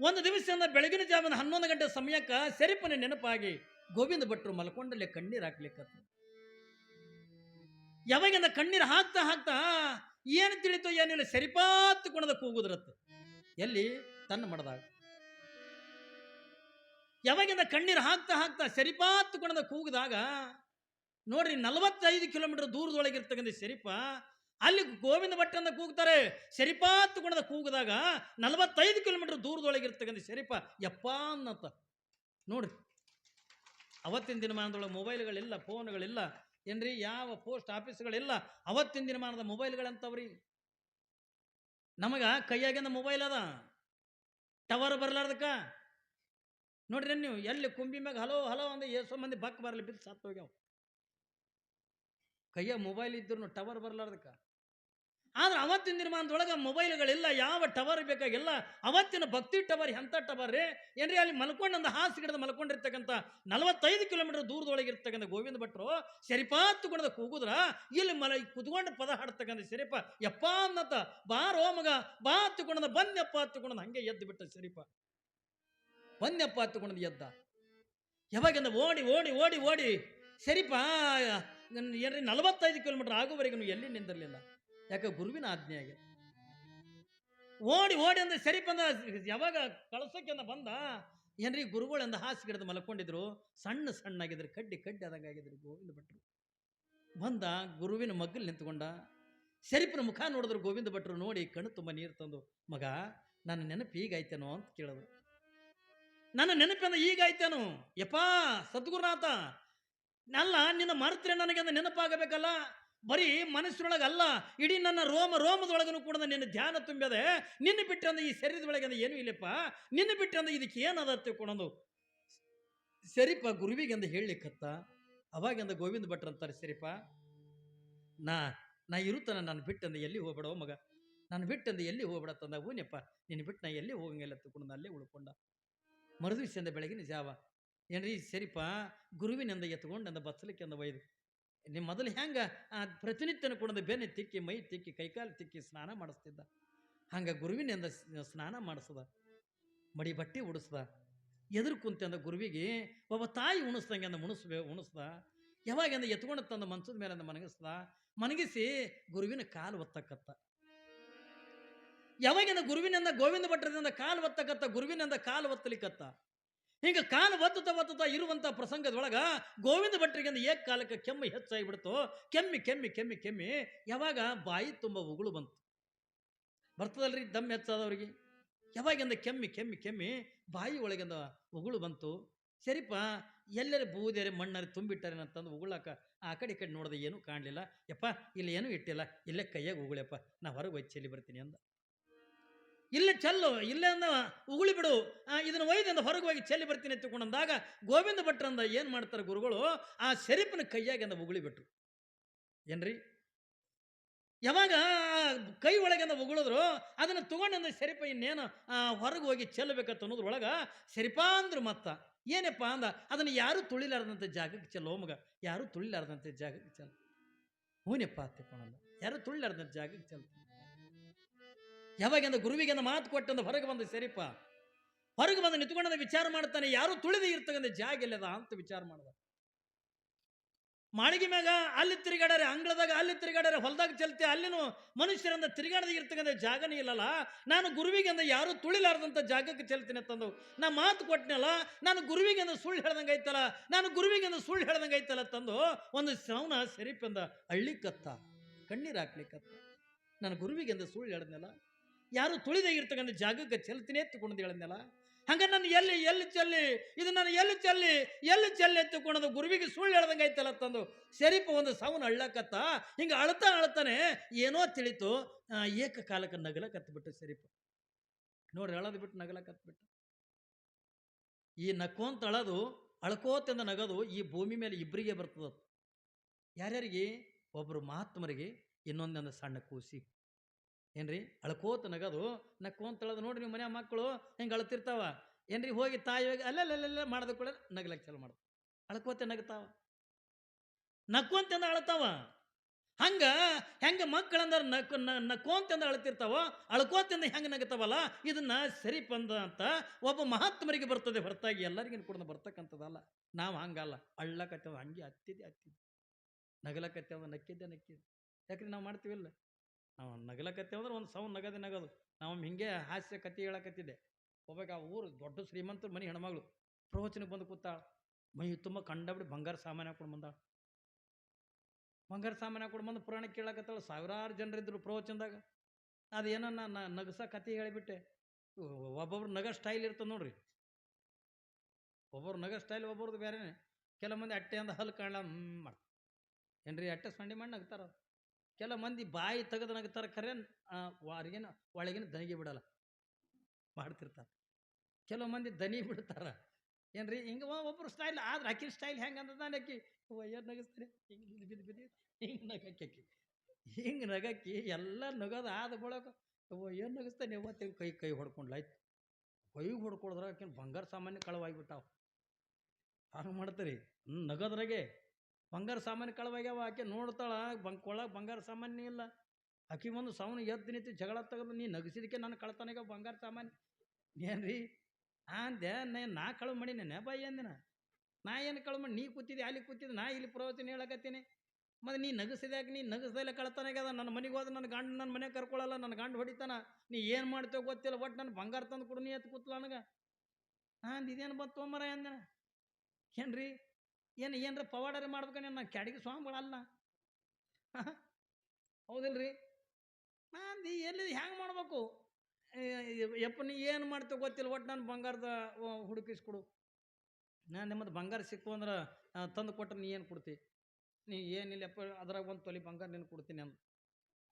ಒಂದು ದಿವಸದಿಂದ ಬೆಳಗಿನ ಜಾವನ ಹನ್ನೊಂದು ಗಂಟೆ ಸಮಯಕ್ಕೆ ಸೆರಿಪನ ನೆನಪಾಗಿ ಗೋವಿಂದ ಭಟ್ರು ಮಲ್ಕೊಂಡಲ್ಲೇ ಕಣ್ಣೀರು ಹಾಕ್ಲಿಕ್ಕತ್ತು ಯಾವಾಗಿಂದ ಕಣ್ಣೀರ್ ಹಾಕ್ತಾ ಹಾಕ್ತಾ ಏನು ತಿಳಿತೋ ಏನಿಲ್ಲ, ಸರಿಪಾತ್ ಕುಣದ ಕೂಗುದ್ರತ್ತು ಎಲ್ಲಿ? ತನ್ನ ಮಡದಾಗ ಯಾವಾಗಿಂದ ಕಣ್ಣೀರು ಹಾಕ್ತಾ ಹಾಕ್ತಾ ಸರಿಪಾತ್ ಕುಣದ ಕೂಗಿದಾಗ ನೋಡ್ರಿ ನಲವತ್ತೈದು ಕಿಲೋಮೀಟರ್ ದೂರದೊಳಗಿರ್ತಕ್ಕಂಥ ಶರೀಫ, ಅಲ್ಲಿ ಗೋವಿಂದ ಭಟ್ಟಂದ ಕೂಗ್ತಾರೆ. ಶರೀಫಾತ್ ಗುಣದ ಕೂಗಿದಾಗ ನಲವತ್ತೈದು ಕಿಲೋಮೀಟರ್ ದೂರದೊಳಗಿರ್ತಕ್ಕಂಥ ಶರೀಫ, ಯಪ್ಪ ಅನ್ನತ್ತ. ನೋಡ್ರಿ, ಅವತ್ತಿನ ದಿನಮಾನದೊಳಗೆ ಮೊಬೈಲ್ಗಳಿಲ್ಲ, ಫೋನ್ಗಳಿಲ್ಲ, ಏನ್ರಿ ಯಾವ ಪೋಸ್ಟ್ ಆಫೀಸ್ಗಳಿಲ್ಲ, ಅವತ್ತಿನ ದಿನಮಾನದ ಮೊಬೈಲ್ಗಳಂತವ್ರಿ. ನಮಗ ಕೈಯಾಗಿಂದ ಮೊಬೈಲ್ ಅದ, ಟವರ್ ಬರ್ಲಾರ್ದಕ್ಕ. ನೋಡ್ರಿ ನೀವು ಎಲ್ಲಿ ಕುಂಬಿ ಮ್ಯಾಗ ಹಲೋ ಹಲೋ ಅಂದ್ರೆ ಏಸೋ ಮಂದಿ ಬಕ್ ಬರಲಿ ಬಿದ್ದು ಸತ್ತು ಹೋಗ್ಯಾವ ಕೈಯ ಮೊಬೈಲ್ ಇದ್ರು ಟವರ್ ಬರ್ಲಾರ್ದಕ್ಕ ಆದ್ರೆ ಅವತ್ತಿನ ದಿನಮಾನದೊಳಗೆ ಮೊಬೈಲ್ಗಳಿಲ್ಲ ಯಾವ ಟವರ್ ಬೇಕಾಗಿಲ್ಲ, ಅವತ್ತಿನ ಭಕ್ತಿ ಟವರ್ ಎಂಥ ಟವರ್ ರೀ? ಏನ್ರಿ ಅಲ್ಲಿ ಮಲ್ಕೊಂಡಂದು ಹಾಸು ಗಿಡದ ಮಲ್ಕೊಂಡಿರ್ತಕ್ಕಂಥ ನಲವತ್ತೈದು ಕಿಲೋಮೀಟರ್ ದೂರದೊಳಗೆ ಇರ್ತಕ್ಕಂಥ ಗೋವಿಂದ ಭಟ್ರು ಸರಿಪಾತು ಗುಣದ ಕೂಗುದ್ರ, ಇಲ್ಲಿ ಮಲ, ಕುದ್ಕೊಂಡು ಪದ ಹಾಡ್ತಕ್ಕಂಥ ಶರೀಪ ಯಪ್ಪ ಅನ್ನತ ಬಾರೋ ಮಗ, ಬಾ ಹತ್ತುಕೊಂಡದ ಬಂದ್ಯಪ್ಪ ಗುಣದ ಹಂಗೆ ಎದ್ದು ಬಿಟ್ಟ ಶರೀಪ ಬಂದ್ಯಪ್ಪ ಗುಣದ ಎದ್ದ. ಯಾವಾಗಿಂದ ಓಡಿ ಓಡಿ ಓಡಿ ಓಡಿ ನನ್ನ ಏನ್ರಿ ನಲವತ್ತೈದು ಕಿಲೋಮೀಟರ್ ಆಗುವವರೆಗೂ ಎಲ್ಲಿ ನಿಂದಿರಲಿಲ್ಲ ಯಾಕೆ ಗುರುವಿನ ಆಜ್ಞೆಯಾಗೆ? ಓಡಿ ಓಡಿ ಅಂದ್ರೆ ಸರಿ ಬಂದ, ಯಾವಾಗ ಕಳಸಕ್ಕೆ ಬಂದ, ಏನ್ರಿ ಗುರುಗಳಿಂದ ಹಾಸಿಗಿಡದ ಮಲ್ಕೊಂಡಿದ್ರು ಸಣ್ಣ ಸಣ್ಣಾಗಿದ್ರು, ಕಡ್ಡಿ ಕಡ್ಡಿ ಆದಂಗಾಗಿದ್ರು, ಗೋವಿಂದ ಭಟ್ರು. ಬಂದ, ಗುರುವಿನ ಮಗ್ಗಲ್ ನಿಂತ್ಕೊಂಡ ಶರೀಫ್ನ ಮುಖ ನೋಡಿದ್ರು ಗೋವಿಂದ ಭಟ್ರು, ನೋಡಿ ಕಣ್ಣು ತುಂಬ ನೀರು ತಂದು, ಮಗ, ನನ್ನ ನೆನಪು ಈಗಾಯ್ತೇನೋ ಅಂತ ಕೇಳಿದ್ರು. ನನ್ನ ನೆನಪಿಂದ ಈಗ ಆಯ್ತೇನು ಯಪ್ಪ, ಸದ್ಗುರುನಾಥ ಅಲ್ಲ ನಿನ್ನ ಮರೆತ್ರೆ ನನಗೆ ಅದು ನೆನಪಾಗಬೇಕಲ್ಲ? ಬರೀ ಮನಸ್ಸಿನೊಳಗಲ್ಲ, ಇಡೀ ನನ್ನ ರೋಮ, ರೋಮದೊಳಗನು ಕೂಡ ನಿನ್ನ ಧ್ಯಾನ ತುಂಬಿದೆ ನಿನ್ನ ಬಿಟ್ಟಂದ ಈ ಶರೀರದೊಳಗೆ ಅಂದ್ರೆ ಏನೂ ಇಲ್ಲಪ್ಪ. ನಿನ್ನ ಬಿಟ್ಟಂದ ಇದಕ್ಕೆ ಏನದ ತಿಳ್ಕೊಳೋದು ಸರಿಪ, ಗುರುವಿಗೆ ಅಂದ ಹೇಳಲಿಕ್ಕತ್ತ. ಅವಾಗಿಂದ ಗೋವಿಂದ ಭಟ್ರು ಅಂತಾರೆ, ಸರಿಪ, ನಾ ನಾ ಇರುತ್ತಾನ, ನಾನು ಬಿಟ್ಟಂದ ಎಲ್ಲಿ ಹೋಗ್ಬೇಡ ಮಗ? ನಾನು ಬಿಟ್ಟಂದ ಎಲ್ಲಿ ಹೋಗ್ಬೇಡ ತಂದ? ಹೂನಪ್ಪ ನೀನು ಬಿಟ್ಟು ನಾ ಎಲ್ಲಿ ಹೋಗಂಗಿಲ್ಲ ತಿಳ್ಕೊಂಡು ಅಲ್ಲೇ ಉಳ್ಕೊಂಡ. ಮರುದಿವಸದಿಂದ ಬೆಳಗಿನ ಜಾವ. ಏನ್ರಿ ಸರಿಪ? ಗುರುವಿನಿಂದ ಎತ್ಕೊಂಡು ಅಂದ ಬಚ್ಚಲಿಕ್ಕೆ ಅಂದ ಒಯ್ದು ನಿಮ್ಮ ಮೊದಲು ಹೆಂಗೆ ಆ ಪ್ರತಿನಿತ್ಯನ ಕೂಡ ಬೆನ್ನೆ ತಿಕ್ಕಿ, ಮೈ ತಿಕ್ಕಿ, ಕೈಕಾಲು ತಿಕ್ಕಿ ಸ್ನಾನ ಮಾಡಿಸ್ತಿದ್ದ. ಹಂಗೆ ಗುರುವಿನಿಂದ ಸ್ನಾನ ಮಾಡಿಸ್ದ. ಮಡಿ ಬಟ್ಟೆ ಉಡಿಸ್ದ. ಎದುರು ಕುಂತಂದ ಗುರುವಿಗೆ, ಒಬ್ಬ ತಾಯಿ ಉಣಿಸ್ದಂಗೆ ಅಂದ ಉಣಿಸ್ಬೇ, ಉಣಿಸ್ದ. ಯಾವಾಗಿಂದ ಎತ್ಕೊಂಡು ತಂದ ಮನ್ಸದ ಮೇಲೆ ಅಂದ ಮನಗಿಸ್ದ? ಮನಗಿಸಿ ಗುರುವಿನ ಕಾಲು ಒತ್ತಕ್ಕತ್ತ ಯಾವಾಗಿಂದ ಗುರುವಿನಿಂದ ಗೋವಿಂದ ಭಟ್ರದಿಂದ ಕಾಲು ಒತ್ತಕತ್ತ, ಗುರುವಿನಿಂದ ಕಾಲು ಒತ್ತಲಿಕ್ಕತ್ತ ಹಿಂಗ ಕಾಲು ಒತ್ತುತ್ತಾ ಒತ್ತುತ್ತಾ ಇರುವಂತ ಪ್ರಸಂಗದೊಳಗ ಗೋವಿಂದ ಭಟ್ರಿಗೆ ಏಕಕಾಲಕ್ಕೆ ಕೆಮ್ಮು ಹೆಚ್ಚಾಗಿ ಬಿಡ್ತು ಕೆಮ್ಮಿ ಕೆಮ್ಮಿ ಕೆಮ್ಮಿ ಕೆಮ್ಮಿ ಯಾವಾಗ ಬಾಯಿ ತುಂಬ ಉಗುಳು ಬಂತು. ಬರ್ತದಲ್ರಿ ದಮ್ ಹೆಚ್ಚಾದವ್ರಿಗೆ. ಯಾವಾಗಿಂದ ಕೆಮ್ಮಿ ಕೆಮ್ಮಿ ಕೆಮ್ಮಿ ಬಾಯಿ ಒಳಗಿಂದ ಉಗುಳು ಬಂತು. ಸರಿಪ, ಎಲ್ಲರ ಬೂದೇರೆ ಮಣ್ಣರಿ ತುಂಬಿಟ್ಟಾರೆ ಅಂತಂದು ಉಗುಳಾಕ ಆ ಕಡೆ ಈ ಕಡೆ ನೋಡಿದೆ ಏನೂ ಕಾಣಲಿಲ್ಲ. ಯಪ್ಪ, ಇಲ್ಲಿ ಏನೂ ಇಟ್ಟಿಲ್ಲ. ಇಲ್ಲೇ ಕೈಯಾಗ ಉಗುಳಪ್ಪ. ನಾ ಹೊರಗೆ ಹೋಗಿ ಚೆಲ್ಲಿ ಬರ್ತೀನಿ ಅಂದ. ಇಲ್ಲೇ ಚೆಲ್ಲು, ಇಲ್ಲೇ ಅಂದ, ಉಗುಳಿ ಬಿಡು. ಇದನ್ನ ಒಯ್ದಿಂದ ಹೊರಗೆ ಹೋಗಿ ಚೆಲ್ಲಿ ಬರ್ತೀನಿ ಎತ್ತುಕೊಂಡಂದಾಗ ಗೋವಿಂದ ಭಟ್ರಂದ ಏನು ಮಾಡ್ತಾರೆ ಗುರುಗಳು? ಆ ಶರೀಫನ ಕೈಯಾಗಿಂದ ಉಗುಳಿ ಬಿಟ್ರು. ಏನ್ರಿ? ಯಾವಾಗ ಕೈ ಒಳಗಿಂದ ಉಗುಳಿದ್ರು, ಅದನ್ನು ತಗೊಂಡಂದ ಶರೀಫ ಇನ್ನೇನು ಹೊರಗೆ ಹೋಗಿ ಚೆಲ್ಲಬೇಕಂತ ಅನ್ನೋದ್ರೊಳಗೆ ಶರೀಫ ಅಂದ್ರು ಮತ್ತ. ಏನಪ್ಪ ಅಂದ, ಅದನ್ನು ಯಾರು ತುಳಿಲಾರ್ದಂಥ ಜಾಗಕ್ಕೆ ಚೆಲ್ಲೋ ಮಗ. ಯಾರು ತುಳಿಲಾರ್ದಂಥ ಜಾಗಕ್ಕೆ ಚೆಲ್ಲ. ಹೂನಪ್ಪ ತಿಳ್ಕೊಳಲ್ಲ ಯಾರು ತುಳಿಲಾರ್ದಂಥ ಜಾಗಕ್ಕೆ ಚೆಲ್ಲ. ಯಾವಾಗಿಂದ ಗುರುವಿಗೆ ಮಾತು ಕೊಟ್ಟಂದು ಹೊರಗೆ ಬಂದ ಶರೀಫ ಹೊರಗೆ ಬಂದು ನಿಂತ್ಕೊಂಡ ವಿಚಾರ ಮಾಡ್ತಾನೆ, ಯಾರು ತುಳಿದು ಇರ್ತಕ್ಕಂಥ ಜಾಗ ಇಲ್ಲದ ಅಂತ ವಿಚಾರ ಮಾಡ್ದ. ಮಾಳಿಗೆ ಮ್ಯಾಗ ಅಲ್ಲಿ ತಿರುಗಾಡಾರೆ, ಅಂಗಳದಾಗ ಅಲ್ಲಿ ತಿರುಗಾಡಾರೆ, ಹೊಲದಾಗ ಚಲ್ತೆ, ಅಲ್ಲಿನೂ ಮನುಷ್ಯರಿಂದ ತಿರುಗಾಡದ ಇರ್ತಕ್ಕಂಥ ಜಾಗನೇ ಇಲ್ಲಲ್ಲ. ನಾನು ಗುರುವಿಗೆ ಅಂದ ಯಾರು ತುಳಿಲಾರ್ದಂಥ ಜಾಗಕ್ಕೆ ಚೆಲ್ತೀನಿ ಅಂತಂದು ನಾ ಮಾತು ಕೊಟ್ಟನಲ್ಲ ನಾನು ಗುರುವಿಗೆ ಅಂದ ಸುಳ್ಳು ಹೇಳ್ದಂಗೆ ಐತಲ್ಲ ನಾನು ಗುರುವಿಗೆ ಅಂದ ಸುಳ್ಳು ಹೇಳ್ದಂಗೆ ಐತಲ್ಲ ತಂದು, ಒಂದು ಸೌನ ಸೆರಿಪಂದ ಹಳ್ಳಿಕತ್ತ ಕಣ್ಣೀರು ಹಾಕ್ಲಿಕ್ಕತ್ತ ನಾನು ಗುರುವಿಗೆ ಅಂದ ಸುಳ್ಳು ಹೇಳ್ದನಲ್ಲ ಯಾರು ತುಳಿದೇ ಇರ್ತಕ್ಕಂಥ ಜಾಗಕ್ಕೆ ಚೆಲ್ತೀನಿ ಎತ್ತುಕೊಂಡು ಹೇಳಿದ್ನಲ್ಲ? ಹಂಗ ನಾನು ಎಲ್ಲಿ ಎಲ್ಲಿ ಚೆಲ್ಲಿ? ಇದು ನಾನು ಎಲ್ಲಿ ಚೆಲ್ಲಿ? ಎಲ್ಲಿ ಚೆಲ್ಲಿ ಎತ್ತುಕೊಂಡದು ಗುರುವಿಗೆ ಸುಳ್ಳು ಹೇಳ್ದಂಗೆ ಐತಲ್ಲ ತಂದು. ಸರಿಪ ಒಂದು ಸೌನ್ ಅಳ್ಳಕತ್ತ. ಹಿಂಗೆ ಅಳ್ತಾ ಅಳ್ತಾನೆ ಏನೋ ತಿಳಿತು. ಕಾಲಕ್ಕೆ ನಗಲ ನಗಲಕತ್ಬಿಟ್ಟು ಸರಿಪ. ನೋಡ್ರಿ ಅಳದು ಬಿಟ್ಟು ನಗಲ ನಗಲಕತ್ಬಿಟ್ಟು ಈ ನಕ್ಕೋಂತ ಅಳದು, ಅಳ್ಕೋತಂದ ನಗದು ಈ ಭೂಮಿ ಮೇಲೆ ಇಬ್ಬರಿಗೆ ಬರ್ತದ ಯಾರ್ಯಾರಿಗೆ? ಒಬ್ಬರು ಮಹಾತ್ಮರಿಗೆ, ಇನ್ನೊಂದೊಂದು ಸಣ್ಣ ಕೂಸಿ. ಏನ್ರಿ? ಅಳ್ಕೋತ ನಗದು ನಕ್ಕೋಂತಳದು ನೋಡ್ರಿ ನಿಮ್ಮ ಮನೆ ಮಕ್ಕಳು ಹಿಂಗೆ ಅಳ್ತಿರ್ತಾವ. ಏನ್ರಿ ಹೋಗಿ ತಾಯಿ ಹೋಗಿ ಅಲ್ಲೆಲ್ಲ ಮಾಡೋದು ಕೂಡ ನಗಲಕ್ಕೆ ಚಾಲು ಮಾಡ್ತಾವ. ಅಳ್ಕೋತ ನಗ್ತಾವ. ನಕ್ಕೊಂತಂದ ಅಳ್ತಾವ. ಹಂಗ ಹೆಂಗ ಮಕ್ಕಳಂದ್ರೆ ನಕ್ ನಕ್ಕೋಂತಂದ ಅಳತಿರ್ತಾವ, ಅಳ್ಕೋತಿಂದ ಹೆಂಗೆ ನಗತಾವಲ್ಲ, ಇದನ್ನ ಸರಿ ಬಂದ ಅಂತ ಒಬ್ಬ ಮಹಾತ್ಮರಿಗೆ ಬರ್ತದೆ ಹೊರತಾಗಿ ಎಲ್ಲರಿಗೂ ಕೂಡ ಬರ್ತಕ್ಕಂಥದ್ದಲ್ಲ. ನಾವು ಹಂಗಲ್ಲ. ಅಳ್ಳಕತ್ತವ, ಹಂಗೆ ಹತ್ತಿದ್ದೆ ಹತ್ತಿದ್ದೆ ನಗಲಕತ್ತೇವ, ನಕ್ಕಿದ್ದೆ ನಕ್ಕಿದ್ದೆ. ಯಾಕ್ರಿ ನಾವು ಮಾಡ್ತೀವಿಲ್ಲ? ನಾವು ನಗಲಕತ್ತೇವ ಅಂದ್ರೆ ಒಂದು ಸೌಂಡ್ ನಗದೆ ನಗದು. ನಾವು ಹಿಂಗೆ ಹಾಸ್ಯ ಕತೆ ಹೇಳಕತ್ತಿದ್ದೆ. ಒಬ್ಬಾಗ ಆ ಊರು ದೊಡ್ಡ ಶ್ರೀಮಂತರ ಮನೆ ಹೆಣ್ಮಗಳು ಪ್ರವಚನಕ್ಕೆ ಬಂದು ಕೂತಾಳ. ಮೈ ತುಂಬ ಕಂಡಬಿಡಿ ಬಂಗಾರ ಸಾಮಾನು ಹಾಕೊಂಡು ಬಂದಾಳ. ಬಂಗಾರ ಸಾಮಾನು ಹಾಕೊಂಡು ಬಂದು ಪುರಾಣ ಕೇಳಕತ್ತಾಳ. ಸಾವಿರಾರು ಜನರಿದ್ದರು ಪ್ರವಚನದಾಗ. ಅದು ಏನೋ ನಾ ನಗಸ ಕತೆ ಹೇಳಿಬಿಟ್ಟೆ. ಒಬ್ಬೊಬ್ರು ನಗ ಸ್ಟೈಲ್ ಇರ್ತದೆ ನೋಡ್ರಿ. ಒಬ್ಬರು ನಗ ಸ್ಟೈಲ್ ಒಬ್ಬರದು ಬೇರೆನೆ. ಕೆಲವು ಮಂದಿ ಅಟ್ಟೆ ಅಂದ ಹಲ್ಲು ಕಾಣ ಮಾಡ್ತಾರೆ. ಏನ್ರಿ ಅಟ್ಟೆ ಸಂಡಿ ಮಾಡಿ ನಗ್ತಾರ ಕೆಲವು ಮಂದಿ ಬಾಯಿ ತೆಗೆದು ನಗ್ತಾರೆ ಖರೆ ಹೊರಗಿನ ಒಳಗಿನ ದನಿಗೆ ಬಿಡಲ್ಲ. ಮಾಡ್ತಿರ್ತಾರೆ. ಕೆಲವು ಮಂದಿ ದನಿ ಬಿಡ್ತಾರ. ಏನ್ರಿ, ಹಿಂಗೆ ಒಬ್ಬರು ಸ್ಟೈಲ್ ಆದ್ರೆ ಆಕಿನ ಸ್ಟೈಲ್ ಹೆಂಗೆ ಅಂತ ನಾನು ಅಕ್ಕಿ ಏನು ನಗಿಸ್ತಾರೆ? ಹಿಂಗೆ ಬಿದ್ದು ಬಿದ್ದು ಹಿಂಗೆ ನಗಕ್ಕೆ ಆಕಿ ಹಿಂಗೆ ನಗಕ್ಕಿ ಎಲ್ಲ ನಗದು ಆದ ಬಳಕ ಏನು ನಗಸ್ತಾನೆ ಇವತ್ತು ಕೈ ಕೈ ಹೊಡ್ಕೊಂಡ್ಲಾಯ್ತು ಕೈ ಹೊಡ್ಕೊಳ್ದ್ರ ಆಕಿನ ಬಂಗಾರ ಸಾಮಾನ್ಯ ಕಳವಾಗಿಬಿಟ್ಟಾವ ಹಂಗೆ ಮಾಡ್ತೀರಿ. ನಗದ್ರಾಗೆ ಬಂಗಾರ ಸಾಮಾನು ಕಳವಾಗ್ಯಾವ, ಆಕೆ ನೋಡ್ತಾಳ, ಬಂಗ್ ಕೊಳಗೆ ಬಂಗಾರ ಸಾಮಾನ್ಯ ಇಲ್ಲ. ಆಕೆ ಒಂದು ಸಾವನು ಎದ್ದು ನಿಂತು ಜಗಳ ತೆಗೆದು, ನೀ ನಗಿಸಿದಕ್ಕೆ ನಾನು ಕಳ್ತಾನಾಗ ಬಂಗಾರ ಸಾಮಾನ್ಯ? ಏನ್ರಿ? ಅಂದೆ, ನಾ ಕಳು ಮಾಡೀನಿ ಬಾಯಿ ಅಂದಿನ. ನಾ ಏನು ಕಳು ಮಾಡಿ, ನೀ ಕೂತಿದ್ದೆ, ಅಲ್ಲಿ ಕೂತಿದ್ದೆ, ನಾ ಇಲ್ಲಿ ಪ್ರವಚನ ಹೇಳಕತ್ತೀನಿ. ಮತ್ತು ನೀ ನಗಸಿದ್ಯಾಕೆ, ನೀ ನಗಸ್ದಲ್ಲ ಕಳ್ತಾನಾಗ್ಯದ ನನ್ನ ಮನೆಗೆ ಹೋದ ನನ್ನ ಗಂಡ ನನ್ನ ಮನೆ ಕರ್ಕೊಳ್ಳಲ್ಲ ನನ್ನ ಗಂಡ ಹೊಡಿತಾನ. ನೀ ಏನು ಮಾಡ್ತೇವೆ ಗೊತ್ತಿಲ್ಲ ಒಟ್ಟು ನನ್ನ ಬಂಗಾರ ತಂದು ಕೊಡು, ನೀ ಎತ್ತು ಕೂತ್ಲ ನನಗೆ. ಹಾಂ ಇದೇನು ಬಂತು ಮರ ಅಂದಿನ. ಏನ್ರಿ? ಏನು, ಏನರ ಪವಾಡರೆ ಮಾಡ್ಬೇಕಂದ್ರೆ ನಾನು? ಕ್ಯಾಡಿಗೆ ಸ್ವಾಮಿಗಳಲ್ಲ. ಹೌದಿಲ್ರಿ? ನಾನು ಎಲ್ಲಿ ಹೆಂಗೆ ಮಾಡ್ಬೇಕು? ಯಪ್ಪ, ನೀ ಏನು ಮಾಡ್ತೇವೆ ಗೊತ್ತಿಲ್ಲ ಒಟ್ಟು ನಾನು ಬಂಗಾರದ ಹುಡುಕಿಸ್ಕೊಡು. ನಾನು ನಿಮ್ಮದು ಬಂಗಾರ ಸಿಕ್ಕು ಅಂದ್ರೆ ತಂದು ಕೊಟ್ರೆ ನೀ ಏನು ಕೊಡ್ತಿ? ನೀ ಏನಿಲ್ಲಪ್ಪ ಅದ್ರಾಗ ಒಂದು ತೊಲಿ ಬಂಗಾರ ನೀನು ಕೊಡ್ತೀನಿ ಅಂದ.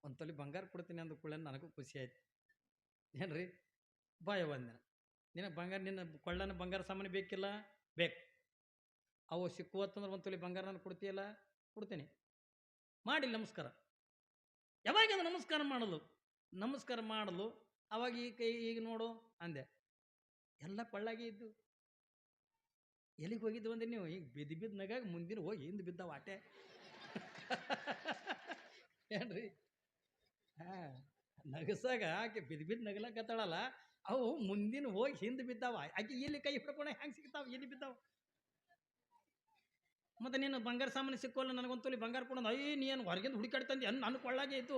ಒಂದು ತೊಲಿ ಬಂಗಾರ ಕೊಡ್ತೀನಿ ಅಂದ ಕೂಡ ನನಗೂ ಖುಷಿ ಆಯ್ತು. ಏನ್ರಿ? ಬಾಯ ಬಂದೆ ನಿನಗೆ ಬಂಗಾರ, ನಿನ್ನ ಕೊಳ್ಳನ ಬಂಗಾರ ಸಾಮಾನು ಬೇಕಿಲ್ಲ? ಬೇಕು. ಅವು ಸಿಕ್ಕುವತ್ತಂದ್ರೆ ಒಂದು ತೊಲಿ ಬಂಗಾರ ನಾನು ಕೊಡ್ತೀಯಲ್ಲ? ಕೊಡ್ತೀನಿ. ಮಾಡಿ, ನಮಸ್ಕಾರ. ಯಾವಾಗ ನಮಸ್ಕಾರ ಮಾಡಲು? ನಮಸ್ಕಾರ ಮಾಡಲು, ಅವಾಗ ಈ ಕೈ, ಈಗ ನೋಡು, ಅಂದೆ. ಎಲ್ಲ ಪಳ್ಳಾಗಿ ಇದ್ದು. ಎಲ್ಲಿಗೆ ಹೋಗಿದ್ದು ಅಂದ್ರೆ ನೀವು? ಈಗ ಬಿದ್ದು ಬಿದ್ದ ನಗಾಗ ಮುಂದಿನ ಹೋಗಿ ಹಿಂದೆ ಬಿದ್ದಾವ ವಾಟೆ. ಏನ್ರಿ? ಹಾ, ನಗಸಾಗ ಆಕೆ ಬಿದ್ದು ಬಿದ್ದು ನಗಲಕತ್ತಾಳಲ್ಲ ಅವು ಮುಂದಿನ ಹೋಗಿ ಹಿಂದೆ ಬಿದ್ದಾವ. ಆಕೆ ಇಲ್ಲಿ ಕೈ ಹಿಡ್ಕೊಂಡು ಹೆಂಗೆ ಸಿಗ್ತಾವ ಇಲ್ಲಿ ಬಿದ್ದಾವ? ಮತ್ತೆ ನೀನು ಬಂಗಾರ ಸಾಮಾನು ಸಿಕ್ಕೋಲ್ಲ ತೊಲಿ ಬಂಗಾರ ಕೊಡೋದು ಅಯ್ಯ, ನೀ ಏನು ಹೊರಗಿಂದ ಹುಡುಕಾಡ್ತಂದು ಅನ್ನ ನನ್ನ ಕೊಳ್ಳಾಗೆ ಇತ್ತು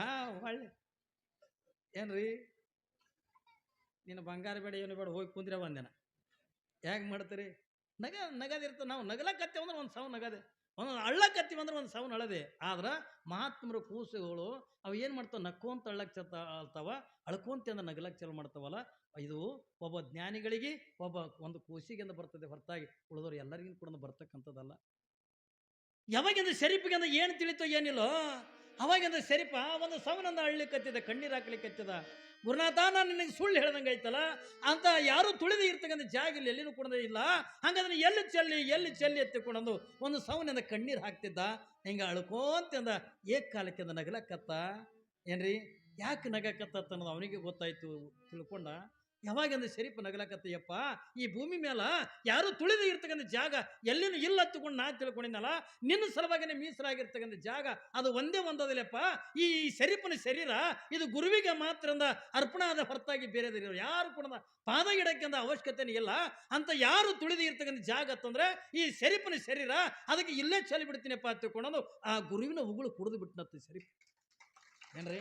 ಹಾಂ ಒಳ್ಳೆ. ಏನ್ರಿ? ನೀನು ಬಂಗಾರ ಬೇಡ, ಏನು ಬೇಡ, ಹೋಗಿ ಕುಂದ್ರೆ ಬಂದೇನ ಹೇಗೆ ಮಾಡ್ತೀರಿ? ನಗ ನಗದಿರ್ತ ನಾವು ನಗಲಕತ್ತೀವಿ ಅಂದ್ರೆ ಒಂದು ಸಾವು ನಗದೆ. ಒಂದು ಅಳ್ಳಕತ್ತೀವಿ ಅಂದ್ರೆ ಒಂದು ಸವನ ಅಳದೆ. ಆದ್ರೆ ಮಹಾತ್ಮರ ಕೂಸುಗಳು ಅವು ಏನು ಮಾಡ್ತಾವ? ನಕ್ಕೊಂತ ಅಳ್ಳಕ್ಕೆ ಚತ್ತ ಅಳ್ತಾವ, ಅಳ್ಕೊಂತ ಅಂದ್ರೆ ನಗಲಕ್ಕೆ ಚಾಲು ಮಾಡ್ತಾವಲ್ಲ, ಇದು ಒಬ್ಬ ಜ್ಞಾನಿಗಳಿಗೆ ಒಬ್ಬ ಒಂದು ಕೂಸಿಗೆಂದ ಬರ್ತದೆ ಹೊರತಾಗಿ, ಉಳಿದವ್ರು ಎಲ್ಲರಿಗೂ ಕೂಡ ಬರ್ತಕ್ಕಂಥದ್ದಲ್ಲ. ಯಾವಾಗಿಂದ ಶರೀಫಿಗೆಂದ ಏನು ತಿಳಿತೋ ಏನಿಲ್ಲೋ, ಅವಾಗಿಂದ ಶರೀಫ ಒಂದು ಸವನಂದ ಅಳ್ಲಿಕ್ಕತ್ತಿದ ಕಣ್ಣೀರು ಹಾಕ್ಲಿಕ್ಕತ್ತಿದ ಗುರುನಾಥ ನಾನು ನಿನಗೆ ಸುಳ್ಳು ಹೇಳ್ದಂಗೆ ಐತಲ್ಲ ಅಂತ ಯಾರು ತುಳಿದು ಇರ್ತಕ್ಕಂಥ ಜಾಗ ಇಲ್ಲಿ ಎಲ್ಲಿನೂ ಕೊಡದೇ ಇಲ್ಲ. ಹಂಗಂದ್ರೆ ಎಲ್ಲಿ ಚೆಲ್ಲಿ ಎಲ್ಲಿ ಚೆಲ್ಲಿ ಎತ್ತಿಕೊಂಡು ಒಂದು ಸೌನಿಂದ ಕಣ್ಣೀರು ಹಾಕ್ತಿದ್ದ. ಹಿಂಗೆ ಅಳ್ಕೊಂತಿಂದ ಏಕ ಕಾಲಕ್ಕಿಂದ ನಗಲಕ್ಕತ್ತ. ಏನ್ರಿ? ಯಾಕೆ ನಗಕತ್ತ ಅನ್ನೋದು ಅವನಿಗೆ ಗೊತ್ತಾಯ್ತು ತಿಳ್ಕೊಂಡ? ಯಾವಾಗಿಂದ ಶರೀಫ್ ನಗಲಕತ್ತಯ್ಯಪ್ಪ, ಈ ಭೂಮಿ ಮೇಲ ಯಾರು ತುಳಿದು ಇರ್ತಕ್ಕಂಥ ಜಾಗ ಎಲ್ಲಿನೂ ಇಲ್ಲ ತಗೊಂಡು ನಾ ತಿಳ್ಕೊಂಡಿದ್ದಲ್ಲ ನಿನ್ನ ಸಲುವಾಗಿನೇ ಮೀಸಲಾಗಿರ್ತಕ್ಕಂಥ ಜಾಗ ಅದು ಒಂದೇ ಒಂದದಲ್ಲಪ್ಪ, ಈ ಶರೀಫನ ಶರೀರ ಇದು ಗುರುವಿಗೆ ಮಾತ್ರ ಅರ್ಪಣ ಆದ ಹೊರತಾಗಿ ಬೇರೆದಿರೋ ಯಾರು ಕೂಡ ಪಾದ ಇಡಕ್ಕೆಂದ ಅವಶ್ಯಕತೆನೇ ಇಲ್ಲ. ಅಂತ ಯಾರು ತುಳಿದು ಇರ್ತಕ್ಕಂಥ ಜಾಗ ಅಂತಂದ್ರೆ ಈ ಶರೀಫನ ಶರೀರ ಅದಕ್ಕೆ ಇಲ್ಲೇ ಚಲಿ ಬಿಡ್ತೀನಪ್ಪ ತಿಳ್ಕೊಂಡು ಆ ಗುರುವಿನ ಉಗುಳು ಕುಡಿದು ಬಿಟ್ಟನತ್ತ ಶರೀಫ್. ಏನ್ರಿ?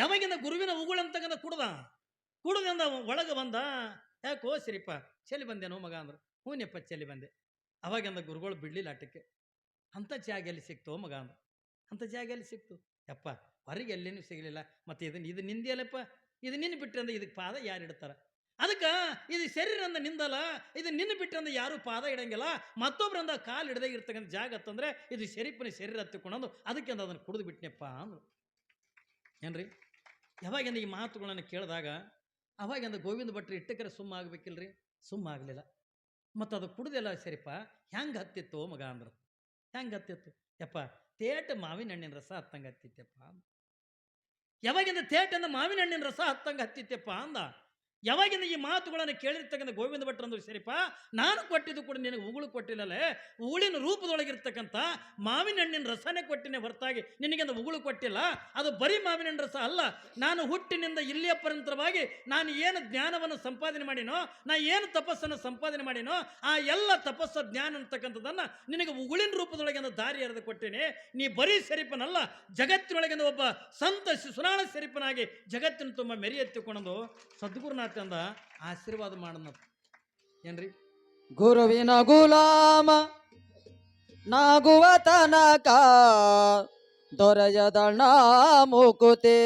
ಯಾವಾಗಿಂದ ಗುರುವಿನ ಉಗುಳು ಅಂತಕ್ಕಂಥ ಕುಡ್ದ? ಕುಡ್ದಿಂದ ಒಳಗೆ ಬಂದ? ಯಾಕೋ, ಸರಿಪ್ಪ ಚಲಿ ಬಂದೇನೋ ಮಗ ಅಂದ್ರು. ಹೂನಪ್ಪ ಚಲಿ ಬಂದೆ. ಅವಾಗಿಂದ ಗುರುಗಳು ಬಿಡ್ಲಿಲ್ಲ ಆಟಕ್ಕೆ. ಅಂಥ ಜಾಗ ಎಲ್ಲಿ ಸಿಕ್ತೋ? ಮಗ ಅಂದ್ರು. ಅಂಥ ಜಾಗ ಎಲ್ಲಿ ಸಿಕ್ತು? ಯಪ್ಪ, ಹೊರಗೆ ಎಲ್ಲಿನೂ ಸಿಗಲಿಲ್ಲ. ಮತ್ತೆ ಇದನ್ನು ಇದು ನಿಂದಿಯಲ್ಲಪ್ಪ? ಇದು ನಿನ್ನ ಬಿಟ್ಟರೆ ಇದಕ್ಕೆ ಪಾದ ಯಾರು ಇಡ್ತಾರ? ಅದಕ್ಕೆ, ಇದು ಶರೀರ ಅಂದ ನಿಂದಲ್ಲ, ಇದು ನಿನ್ನ ಬಿಟ್ಟಂದ ಯಾರು ಪಾದ ಇಡಂಗಿಲ್ಲ. ಮತ್ತೊಬ್ಬರಿಂದ ಕಾಲು ಹಿಡ್ದೇ ಇರ್ತಕ್ಕಂಥ ಜಾಗ ಅಂತಂದ್ರೆ ಇದು ಶರೀಫನ ಶರೀರ ಹತ್ತಿಕೊಂಡು ಅದಕ್ಕೆ ಅಂದ, ಅದನ್ನು ಕುಡಿದು ಬಿಟ್ನಪ್ಪ ಅಂದರು. ಏನ್ರಿ? ಯಾವಾಗಿಂದ ಈ ಮಾತುಗಳನ್ನು ಕೇಳಿದಾಗ ಅವಾಗಿಂದ ಗೋವಿಂದ ಭಟ್ರು ಇಟ್ಟಕ್ಕರೆ ಸುಮ್ಮ ಆಗ್ಬೇಕಿಲ್ರಿ? ಸುಮ್ಮ ಆಗಲಿಲ್ಲ. ಮತ್ತು ಅದು ಕುಡ್ದೆಲ್ಲ ಸರಿಪ್ಪ ಹೆಂಗೆ ಹತ್ತಿತ್ತು ಮಗ ಅಂದ್ರು. ಹೆಂಗೆ ಹತ್ತಿತ್ತು? ಯಪ್ಪ, ತೇಟ ಮಾವಿನ ಹಣ್ಣಿನ ರಸ ಹತ್ತಂಗೆ ಹತ್ತಿತ್ತಪ್ಪ ಅಂದ. ಯಾವಾಗಿಂದ ಅಂದ್ರೆ ಮಾವಿನ ಹಣ್ಣಿನ ರಸ ಹತ್ತಂಗೆ ಹತ್ತಿತ್ತಪ್ಪ ಅಂದ. ಯಾವಾಗಿಂದ ಈ ಮಾತುಗಳನ್ನು ಕೇಳಿರ್ತಕ್ಕಂಥ ಗೋವಿಂದ ಭಟ್ರು ಅಂದ್ರೆ ಸರಿಪ್ಪ ನಾನು ಕೊಟ್ಟಿದ್ದು ಕೂಡ ನಿನಗೆ ಉಗುಳು ಕೊಟ್ಟಿಲ್ಲಲೇ ಉಗುಳಿನ ರೂಪದೊಳಗಿರ್ತಕ್ಕಂಥ ಮಾವಿನ ಹಣ್ಣಿನ ರಸನೇ ಕೊಟ್ಟಿನೇ ಹೊರತಾಗಿ ನಿನಗೆಂದು ಉಗುಳು ಕೊಟ್ಟಿಲ್ಲ, ಅದು ಬರೀ ಮಾವಿನ ಹಣ್ಣು ರಸ ಅಲ್ಲ, ನಾನು ಹುಟ್ಟಿನಿಂದ ಇಲ್ಲಿಯ ಪರ್ಯಂತರವಾಗಿ ನಾನು ಏನು ಜ್ಞಾನವನ್ನು ಸಂಪಾದನೆ ಮಾಡಿನೋ, ನಾ ಏನು ತಪಸ್ಸನ್ನು ಸಂಪಾದನೆ ಮಾಡಿನೋ, ಆ ಎಲ್ಲ ತಪಸ್ಸ ಜ್ಞಾನ ಅಂತಕ್ಕಂಥದ್ದನ್ನು ನಿನಗೆ ಉಗುಳಿನ ರೂಪದೊಳಗಿಂದ ದಾರಿ ಎರೆದು ಕೊಟ್ಟೇನೆ. ನೀ ಬರೀ ಸರಿಪನಲ್ಲ, ಜಗತ್ತಿನೊಳಗಿಂದ ಒಬ್ಬ ಸಂತ ಸುನಾಳ ಸರಿಪನಾಗಿ ಜಗತ್ತಿನ ತುಂಬ ಮೆರಿಯೆತ್ತಿಕೊಂಡು ಸದ್ಗುರುನಾಥ ಅಂದ ಆಶೀರ್ವಾದ ಮಾಡನ ಏನ್ರಿ? ಗುರುವಿನ ಗುಲಾಮ ನಾಗುವ ತನಕ ದೊರೆಯದಣ ಮುಕುತೇ.